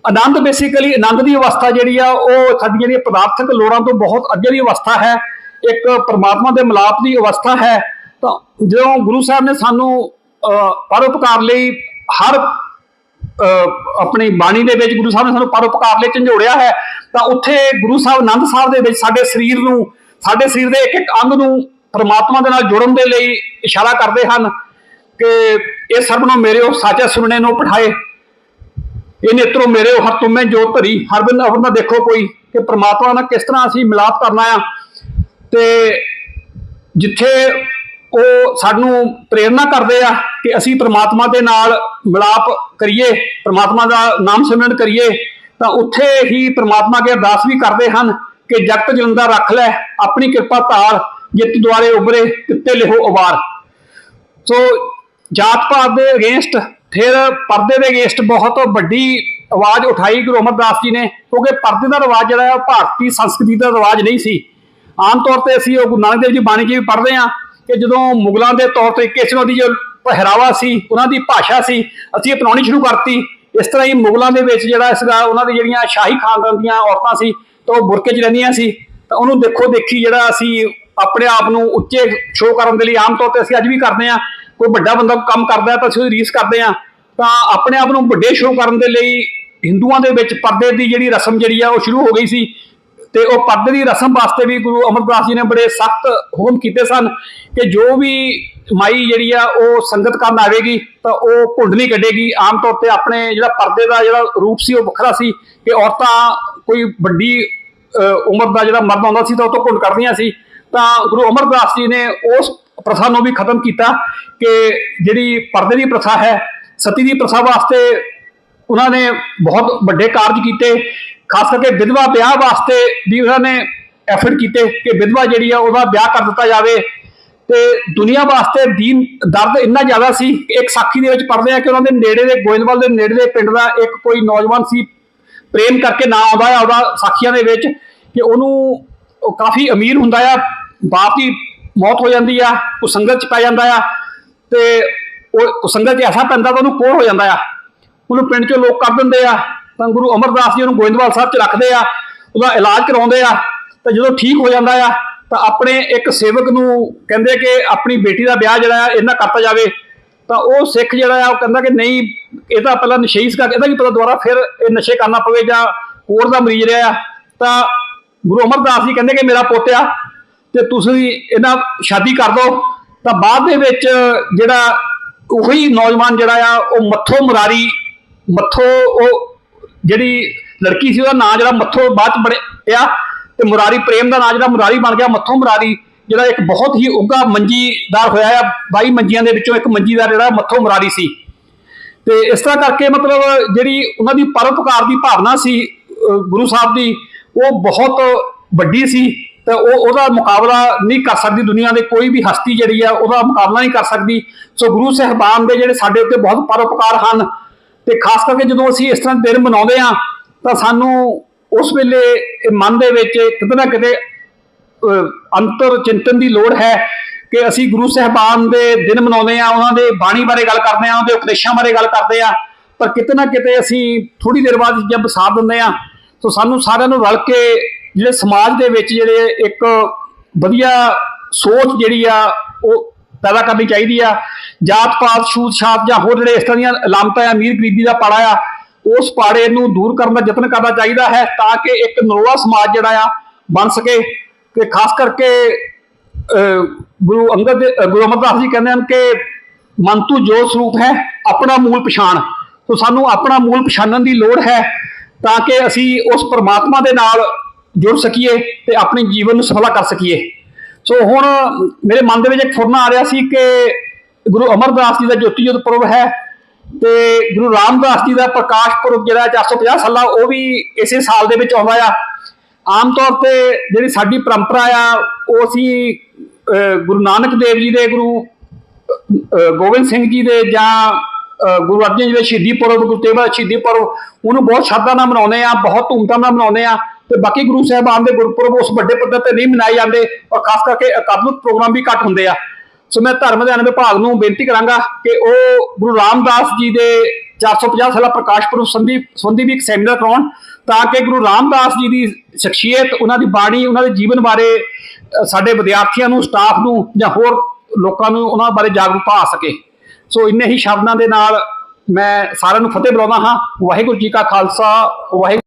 ਆਨੰਦ ਬੇਸਿਕਲੀ ਆਨੰਦ ਦੀ ਅਵਸਥਾ ਜਿਹੜੀ ਆ ਉਹ ਸਾਡੀ ਜਿਹੜੀਆਂ ਪਦਾਰਥਕ ਲੋੜਾਂ ਤੋਂ ਬਹੁਤ ਅੱਗੇ ਦੀ ਅਵਸਥਾ ਹੈ। ਇੱਕ ਪਰਮਾਤਮਾ ਦੇ ਮਿਲਾਪ ਦੀ ਅਵਸਥਾ ਹੈ। ਤਾਂ ਜਦੋਂ ਗੁਰੂ ਸਾਹਿਬ ਨੇ ਸਾਨੂੰ ਅਹ, ਪਰਉਪਕਾਰ ਲਈ ਹਰ ਅਹ ਆਪਣੀ ਬਾਣੀ ਦੇ ਵਿੱਚ ਗੁਰੂ ਸਾਹਿਬ ਨੇ ਸਾਨੂੰ ਪਰਉਪਕਾਰ ਲਈ ਝੰਜੋੜਿਆ ਹੈ, ਤਾਂ ਉੱਥੇ ਗੁਰੂ ਸਾਹਿਬ ਆਨੰਦ ਸਾਹਿਬ ਦੇ ਵਿੱਚ ਸਾਡੇ ਸਰੀਰ ਨੂੰ, ਸਾਡੇ ਸਰੀਰ ਦੇ ਇੱਕ ਇੱਕ ਅੰਗ ਨੂੰ ਪਰਮਾਤਮਾ ਦੇ ਨਾਲ ਜੁੜਨ ਦੇ ਲਈ ਇਸ਼ਾਰਾ ਕਰਦੇ ਹਨ ਕਿ ਇਹ ਸਰਬ ਨੂੰ ਮੇਰੇ ਉਹ ਸਾਚਾ ਸੁਣਨੇ ਨੂੰ ਪਠਾਏ ਇਹ ਨੇਤਰੋ ਮੇਰੇ ਉਹ ਹਰ ਤੁਮੇ ਜੋ ਧਰੀ। ਹਰ ਬਿਨ ਅਵਰ ਨਾ ਦੇਖੋ ਕੋਈ ਕਿ ਪ੍ਰਮਾਤਮਾ ਨਾਲ ਕਿਸ ਤਰ੍ਹਾਂ ਅਸੀਂ ਮਿਲਾਪ ਕਰਨਾ ਆ। ਤੇ ਜਿੱਥੇ ਉਹ ਸਾਨੂੰ ਪ੍ਰੇਰਣਾ ਕਰਦੇ ਆ ਕਿ ਅਸੀਂ ਪ੍ਰਮਾਤਮਾ ਦੇ ਨਾਲ ਮਿਲਾਪ ਕਰੀਏ, ਪ੍ਰਮਾਤਮਾ ਦਾ ਨਾਮ ਸਿਮਰਨ ਕਰੀਏ, ਤਾਂ ਉੱਥੇ ਹੀ ਪ੍ਰਮਾਤਮਾ ਕੇ ਅਰਦਾਸ ਵੀ ਕਰਦੇ ਹਨ ਕਿ ਜਗਤ ਜਲੰਦਾ ਰੱਖ ਲੈ, ਆਪਣੀ ਕਿਰਪਾ ਧਾਰ, ਜਿੱਤ ਦੁਆਰੇ ਉਬਰੇ ਕਿੱਤੇ ਲਿਹੋ ਉਬਾਰ ਸੋ ਜਾਤ ਪਾਤ ਦੇ ਅਗੇਂਸਟ ਫਿਰ ਪਰਦੇ ਦੇ ਅਗੇਂਸਟ ਬਹੁਤ ਵੱਡੀ ਆਵਾਜ਼ ਉਠਾਈ ਗੁਰੂ ਅਮਰਦਾਸ ਜੀ ਨੇ, ਕਿਉਂਕਿ ਪਰਦੇ ਦਾ ਰਿਵਾਜ ਜਿਹੜਾ ਹੈ ਉਹ ਭਾਰਤੀ ਸੰਸਕ੍ਰਿਤੀ ਦਾ ਰਿਵਾਜ ਨਹੀਂ ਸੀ। ਆਮ ਤੌਰ ਤੇ ਅਸੀਂ ਉਹ ਗੁਰੂ ਨਾਨਕ ਦੇਵ ਜੀ ਬਾਣੀ 'ਚ ਵੀ ਪੜ੍ਹਦੇ ਹਾਂ ਕਿ ਜਦੋਂ ਮੁਗਲਾਂ ਦੇ ਤੌਰ ਤਰੀਕੇ ਸੀ ਉਹਨਾਂ ਦੀ ਜੋ ਪਹਿਰਾਵਾ ਸੀ, ਉਹਨਾਂ ਦੀ ਭਾਸ਼ਾ ਸੀ, ਅਸੀਂ ਅਪਣਾਉਣੀ ਸ਼ੁਰੂ ਕਰਤੀ। ਇਸ ਤਰ੍ਹਾਂ ਹੀ ਮੁਗਲਾਂ ਦੇ ਵਿੱਚ ਜਿਹੜਾ ਸੀਗਾ ਉਹਨਾਂ ਦੀ ਜਿਹੜੀਆਂ ਸ਼ਾਹੀ ਖਾਨਦਾਨ ਦੀਆਂ ਔਰਤਾਂ ਸੀ, ਤਾਂ ਉਹ ਬੁਰਕੇ 'ਚ ਰਹਿੰਦੀਆਂ ਸੀ। ਤਾਂ ਉਹਨੂੰ ਦੇਖੋ ਦੇਖੀ ਜਿਹੜਾ ਅਸੀਂ ਆਪਣੇ ਆਪ ਨੂੰ ਉੱਚੇ ਸ਼ੋਅ ਕਰਨ ਦੇ ਲਈ ਆਮ ਤੌਰ ਤੇ ਅਸੀਂ ਅੱਜ ਵੀ ਕਰਦੇ ਹਾਂ। ਕੋਈ ਵੱਡਾ ਬੰਦਾ ਕੰਮ ਕਰਦਾ ਤਾਂ ਅਸੀਂ ਉਹਦੀ ਰੀਸ ਕਰਦੇ ਹਾਂ। ਤਾਂ ਆਪਣੇ ਆਪ ਨੂੰ ਵੱਡੇ ਸ਼ੋਅ ਕਰਨ ਦੇ ਲਈ ਹਿੰਦੂਆਂ ਦੇ ਵਿੱਚ ਪਰਦੇ ਦੀ ਜਿਹੜੀ ਰਸਮ ਜਿਹੜੀ ਆ, ਉਹ ਸ਼ੁਰੂ ਹੋ ਗਈ ਸੀ। ਤੇ ਉਹ ਪਰਦੇ ਦੀ ਰਸਮ ਵਾਸਤੇ ਵੀ ਗੁਰੂ ਅਮਰਦਾਸ ਜੀ ਨੇ ਬੜੇ ਸਖਤ ਹੁਕਮ ਕੀਤੇ ਸਨ ਕਿ ਜੋ ਵੀ ਮਾਈ ਜਿਹੜੀ ਆ ਉਹ ਸੰਗਤ ਕਰਨ ਆਵੇਗੀ ਤਾਂ ਉਹ ਕੁੰਡਲੀ ਕੱਢੇਗੀ। ਆਮ ਤੌਰ ਤੇ ਆਪਣੇ ਜਿਹੜਾ ਪਰਦੇ ਦਾ ਜਿਹੜਾ ਰੂਪ ਸੀ ਉਹ ਵੱਖਰਾ ਸੀ ਕਿ ਔਰਤਾਂ ਕੋਈ ਵੱਡੀ ਉਮਰ ਦਾ ਜਿਹੜਾ ਮਰਦ ਆਉਂਦਾ ਸੀ ਤਾਂ ਉਹ ਤੋਂ ਕੁੰਡ ਕੱਢਦੀਆਂ ਸੀ। ਤਾਂ ਗੁਰੂ ਅਮਰਦਾਸ ਜੀ ਨੇ ਉਸ ਪ੍ਰਥਾ ਨੂੰ ਵੀ ਖਤਮ ਕੀਤਾ ਕਿ ਜਿਹੜੀ ਪਰਦੇ ਦੀ ਪ੍ਰਥਾ ਹੈ, ਸਤੀ ਦੀ ਪ੍ਰਥਾ ਵਾਸਤੇ ਉਹਨਾਂ ਨੇ ਬਹੁਤ ਵੱਡੇ ਕਾਰਜ ਕੀਤੇ ਖਾਸ ਕਰਕੇ ਵਿਧਵਾ ਵਿਆਹ ਵਾਸਤੇ ਵੀ ਉਹਨਾਂ ਨੇ ਐਫਰਟ ਕੀਤੇ ਕਿ ਵਿਧਵਾ ਜਿਹੜੀ ਆ ਉਹਦਾ ਵਿਆਹ ਕਰ ਦਿੱਤਾ ਜਾਵੇ ਤੇ ਦੁਨੀਆ ਵਾਸਤੇ ਦੀਨ ਦਰਦ ਇੰਨਾ ਜ਼ਿਆਦਾ ਸੀ ਕਿ ਇੱਕ ਸਾਖੀ ਦੇ ਵਿੱਚ ਪੜ੍ਹਦੇ ਆ ਕਿ ਉਹਨਾਂ ਦੇ ਨੇੜੇ ਦੇ ਗੋਇੰਦਵਾਲ ਦੇ ਨੇੜੇ ਦੇ ਪਿੰਡ ਦਾ ਇੱਕ ਕੋਈ ਨੌਜਵਾਨ ਸੀ ਪ੍ਰੇਮ ਕਰਕੇ ਨਾਂ ਆਉਂਦਾ ਆ ਉਹਦਾ ਸਾਖੀਆਂ ਦੇ ਵਿੱਚ ਕਿ ਉਹਨੂੰ ਉਹ ਕਾਫੀ ਅਮੀਰ ਹੁੰਦਾ ਆ, ਬਾਪ ਦੀ ਮੌਤ ਹੋ ਜਾਂਦੀ ਆ, ਉਹ ਸੰਗਤ ਚ ਪੈ ਜਾਂਦਾ ਆ ਤੇ ਉਹ ਸੰਗਤ ਚ ਐਸਾ ਪੈਂਦਾ ਤਾਂ ਉਹਨੂੰ ਕੋਹ ਹੋ ਜਾਂਦਾ ਆ। ਉਹਨੂੰ ਪਿੰਡ ਚੋਂ ਲੋਕ ਕਰ ਦਿੰਦੇ ਆ। ਤਾਂ ਗੁਰੂ ਅਮਰਦਾਸ ਜੀ ਉਹਨੂੰ ਗੋਇੰਦਵਾਲ ਸਾਹਿਬ ਚ ਰੱਖਦੇ ਆ, ਉਹਦਾ ਇਲਾਜ ਕਰਾਉਂਦੇ ਆ, ਤਾਂ ਜਦੋਂ ਠੀਕ ਹੋ ਜਾਂਦਾ ਆ, ਤਾਂ ਆਪਣੇ ਇੱਕ ਸੇਵਕ ਨੂੰ ਕਹਿੰਦੇ ਕਿ ਆਪਣੀ ਬੇਟੀ ਦਾ ਵਿਆਹ ਜਿਹੜਾ ਆ ਇਹਨਾਂ ਕਰਤਾ ਜਾਵੇ, ਤਾਂ ਉਹ ਸਿੱਖ ਜਿਹੜਾ ਆ, ਉਹ ਕਹਿੰਦਾ ਕਿ ਨਹੀਂ, ਇਹ ਤਾਂ ਪਹਿਲਾਂ ਨਸ਼ੇਈਸ ਕਰ ਇਹਦਾ ਵੀ ਪਤਾ ਦੁਬਾਰਾ ਫਿਰ ਇਹ ਨਸ਼ੇ ਕਰਨਾ ਪਵੇ ਜਾਂ ਹੋਰ ਦਾ ਮਰੀਜ਼ ਰਿਹਾ ਤਾਂ ਗੁਰੂ ਅਮਰਦਾਸ ਜੀ ਕਹਿੰਦੇ ਕਿ ਮੇਰਾ ਪੁੱਤ ਆ, ਤੇ ਤੁਸੀਂ ਇਹਨਾਂ ਸ਼ਾਦੀ ਕਰ ਦਿਓ, ਤਾਂ ਬਾਅਦ ਦੇ ਵਿੱਚ ਜਿਹੜਾ ਉਹੀ ਨੌਜਵਾਨ ਜਿਹੜਾ ਆ, ਉਹ ਮੱਥੋ ਮੁਰਾਰੀ, ਮੱਥੋ ਉਹ ਜਿਹੜੀ ਲੜਕੀ ਸੀ ਉਹਦਾ ਨਾਂ ਜਿਹੜਾ ਮੱਥੋਂ ਬਾਅਦ ਚ ਬੜੇ ਪਿਆ ਤੇ ਮੁਰਾਰੀ ਪ੍ਰੇਮ ਦਾ ਨਾਂ ਜਿਹੜਾ ਮੁਰਾਰੀ ਬਣ ਗਿਆ, ਮੱਥੋਂ ਮੁਰਾਰੀ, ਜਿਹੜਾ ਇੱਕ ਬਹੁਤ ਹੀ ਉੱਗਾ ਮੰਜੀਦਾਰ ਹੋਇਆ ਆ 22 ਮੰਜੀਆਂ ਦੇ ਵਿੱਚੋਂ ਇੱਕ ਮੰਜੀਦਾਰ ਜਿਹੜਾ ਮੱਥੋਂ ਮੁਰਾਰੀ ਸੀ। ਤੇ ਇਸ ਤਰ੍ਹਾਂ ਕਰਕੇ ਮਤਲਬ ਜਿਹੜੀ ਉਹਨਾਂ ਦੀ ਪਰਉਪਕਾਰ ਦੀ ਭਾਵਨਾ ਸੀ ਗੁਰੂ ਸਾਹਿਬ ਦੀ, ਉਹ ਬਹੁਤ ਵੱਡੀ ਸੀ ਤੇ ਉਹ ਉਹਦਾ ਮੁਕਾਬਲਾ ਨਹੀਂ ਕਰ ਸਕਦੀ ਦੁਨੀਆ ਦੇ ਕੋਈ ਵੀ ਹਸਤੀ ਜਿਹੜੀ ਆ, ਉਹਦਾ ਮੁਕਾਬਲਾ ਨਹੀਂ ਕਰ ਸਕਦੀ। ਸੋ ਗੁਰੂ ਸਾਹਿਬਾਨ ਦੇ ਜਿਹੜੇ ਸਾਡੇ ਉੱਤੇ ਬਹੁਤ ਪਰਉਪਕਾਰ ਹਨ ਤੇ ਖਾਸ ਕਰਕੇ ਜਦੋਂ ਅਸੀਂ ਇਸ ਤਰ੍ਹਾਂ ਦਿਨ ਮਨਾਉਂਦੇ ਆ ਤਾਂ ਸਾਨੂੰ ਉਸ ਵੇਲੇ ਮਨ ਦੇ ਵਿੱਚ ਕਿਤੇ ਨਾ ਕਿਤੇ ਅੰਤਰ ਚਿੰਤਨ ਦੀ ਲੋੜ ਹੈ ਕਿ ਅਸੀਂ ਗੁਰੂ ਸਾਹਿਬਾਨ ਦੇ ਦਿਨ ਮਨਾਉਂਦੇ ਆ ਉਹਨਾਂ ਦੇ ਬਾਣੀ ਬਾਰੇ ਗੱਲ ਕਰਦੇ ਆ ਉਹਨਾਂ ਦੇ ਉਪਦੇਸ਼ਾਂ ਬਾਰੇ ਗੱਲ ਕਰਦੇ ਆ ਪਰ ਕਿਤੇ ਨਾ ਕਿਤੇ ਅਸੀਂ ਥੋੜੀ ਦੇਰ ਬਾਅਦ ਜਦ ਸਾਥ ਦਿੰਦੇ ਆ ਤਾਂ ਸਾਨੂੰ ਸਾਰਿਆਂ ਨੂੰ ਰਲ ਕੇ ਜਿਹੜੇ ਸਮਾਜ ਦੇ ਵਿੱਚ ਜਿਹੜੇ ਇੱਕ ਵਧੀਆ ਸੋਚ ਜਿਹੜੀ ਆ, ਉਹ ਪੈਦਾ ਕਰਨੀ ਚਾਹੀਦੀ ਆ। ਜਾਤ ਪਾਤ, ਛੂਤ ਛਾਤ ਜਾਂ ਹੋਰ ਜਿਹੜੇ ਇਸ ਤਰ੍ਹਾਂ ਦੀਆਂ ਲਾਮਤਾਂ ਆ ਅਮੀਰ ਗਰੀਬੀ ਦਾ ਪਾੜਾ ਆ, ਉਸ ਪਾੜੇ ਨੂੰ ਦੂਰ ਕਰਨ ਦਾ ਯਤਨ ਕਰਨਾ ਚਾਹੀਦਾ ਹੈ ਤਾਂ ਕਿ ਇੱਕ ਨਰੋਆ ਸਮਾਜ ਜਿਹੜਾ ਆ ਬਣ ਸਕੇ ਕਿ ਖਾਸ ਕਰਕੇ ਗੁਰੂ ਅੰਗਦ ਦੇ- ਗੁਰੂ ਅਮਰਦਾਸ ਜੀ ਕਹਿੰਦੇ ਹਨ ਕਿ ਮਨ ਤੂੰ ਜੋ ਸਰੂਪ ਹੈ, ਆਪਣਾ ਮੂਲ ਪਛਾਣ। ਸੋ ਸਾਨੂੰ ਆਪਣਾ ਮੂਲ ਪਛਾਣਨ ਦੀ ਲੋੜ ਹੈ ਤਾਂ ਕਿ ਅਸੀਂ ਉਸ ਪਰਮਾਤਮਾ ਦੇ ਨਾਲ ਜੁੜ ਸਕੀਏ ਤੇ ਆਪਣੇ ਜੀਵਨ ਨੂੰ ਸਫਲਾ ਕਰ ਸਕੀਏ। ਸੋ ਹੁਣ ਮੇਰੇ ਮਨ ਦੇ ਵਿੱਚ ਇੱਕ ਫੁਰਨਾ ਆ ਰਿਹਾ ਸੀ ਕਿ ਗੁਰੂ ਅਮਰਦਾਸ ਜੀ ਦਾ ਜੋਤੀ ਜੋਤ ਪੁਰਬ ਹੈ ਤੇ ਗੁਰੂ ਰਾਮਦਾਸ ਜੀ ਦਾ ਪ੍ਰਕਾਸ਼ ਪੁਰਬ ਜਿਹੜਾ 450 ਸਾਲਾ ਉਹ ਵੀ ਇਸੇ ਸਾਲ ਦੇ ਵਿੱਚ ਆਉਂਦਾ ਆ। ਆਮ ਤੌਰ ਤੇ ਜਿਹੜੀ ਸਾਡੀ ਪਰੰਪਰਾ ਆ, ਉਹ ਅਸੀਂ ਗੁਰੂ ਨਾਨਕ ਦੇਵ ਜੀ ਦੇ ਗੁਰੂ ਗੋਬਿੰਦ ਸਿੰਘ ਜੀ ਦੇ ਜਾਂ ਗੁਰੂ ਅਰਜਨ ਜੀ ਦੇ ਸ਼ਹੀਦੀ ਪੁਰਬ, ਗੁਰੂ ਤੇਗ ਬਹਾਦਰ ਸ਼ਹੀਦੀ ਪੁਰਬ, ਉਹਨੂੰ ਬਹੁਤ ਸ਼ਰਧਾ ਨਾਲ ਮਨਾਉਂਦੇ ਆ, ਬਹੁਤ ਧੂਮਧਾਮ ਨਾਲ ਮਨਾਉਂਦੇ ਆ। ਤੇ ਬਾਕੀ ਗੁਰੂ ਸਾਹਿਬਾਨ ਦੇ ਗੁਰਪੁਰਬ ਉਸ ਵੱਡੇ ਪੱਧਰ ਤੇ ਨਹੀਂ ਮਨਾਏ ਜਾਂਦੇ ਔਰ ਖਾਸ ਕਰਕੇ ਅਕਾਦਮਿਕ ਪ੍ਰੋਗਰਾਮ ਵੀ ਘੱਟ ਹੁੰਦੇ ਆ। ਸੋ ਮੈਂ ਧਰਮ ਅਧਿਐਨ ਵਿਭਾਗ ਨੂੰ ਬੇਨਤੀ ਕਰਾਂਗਾ ਕਿ ਉਹ ਗੁਰੂ ਰਾਮਦਾਸ ਜੀ ਦੇ 450 ਸਾਲਾ ਪ੍ਰਕਾਸ਼ ਪੁਰਬ ਸੰਬੰਧੀ ਸੰਬੰਧੀ ਵੀ ਇੱਕ ਸੈਮੀਨਾਰ ਕਰਾਉਣ ਤਾਂ ਕਿ ਗੁਰੂ ਰਾਮਦਾਸ ਜੀ ਦੀ ਸ਼ਖਸੀਅਤ, ਉਹਨਾਂ ਦੀ ਬਾਣੀ, ਉਹਨਾਂ ਦੇ ਜੀਵਨ ਬਾਰੇ ਸਾਡੇ ਵਿਦਿਆਰਥੀਆਂ ਨੂੰ ਸਟਾਫ ਨੂੰ ਜਾਂ ਹੋਰ ਲੋਕਾਂ ਨੂੰ ਉਹਨਾਂ ਬਾਰੇ ਜਾਗਰੂਕਤਾ ਆ ਸਕੇ। ਸੋ ਇੰਨੇ ਹੀ ਸ਼ਬਦਾਂ ਦੇ ਨਾਲ ਮੈਂ ਸਾਰਿਆਂ ਨੂੰ ਫਤਿਹ ਬੁਲਾਉਂਦਾ ਹਾਂ। ਵਾਹਿਗੁਰੂ ਜੀ ਕਾ ਖਾਲਸਾ, ਵਾਹਿਗੁਰੂ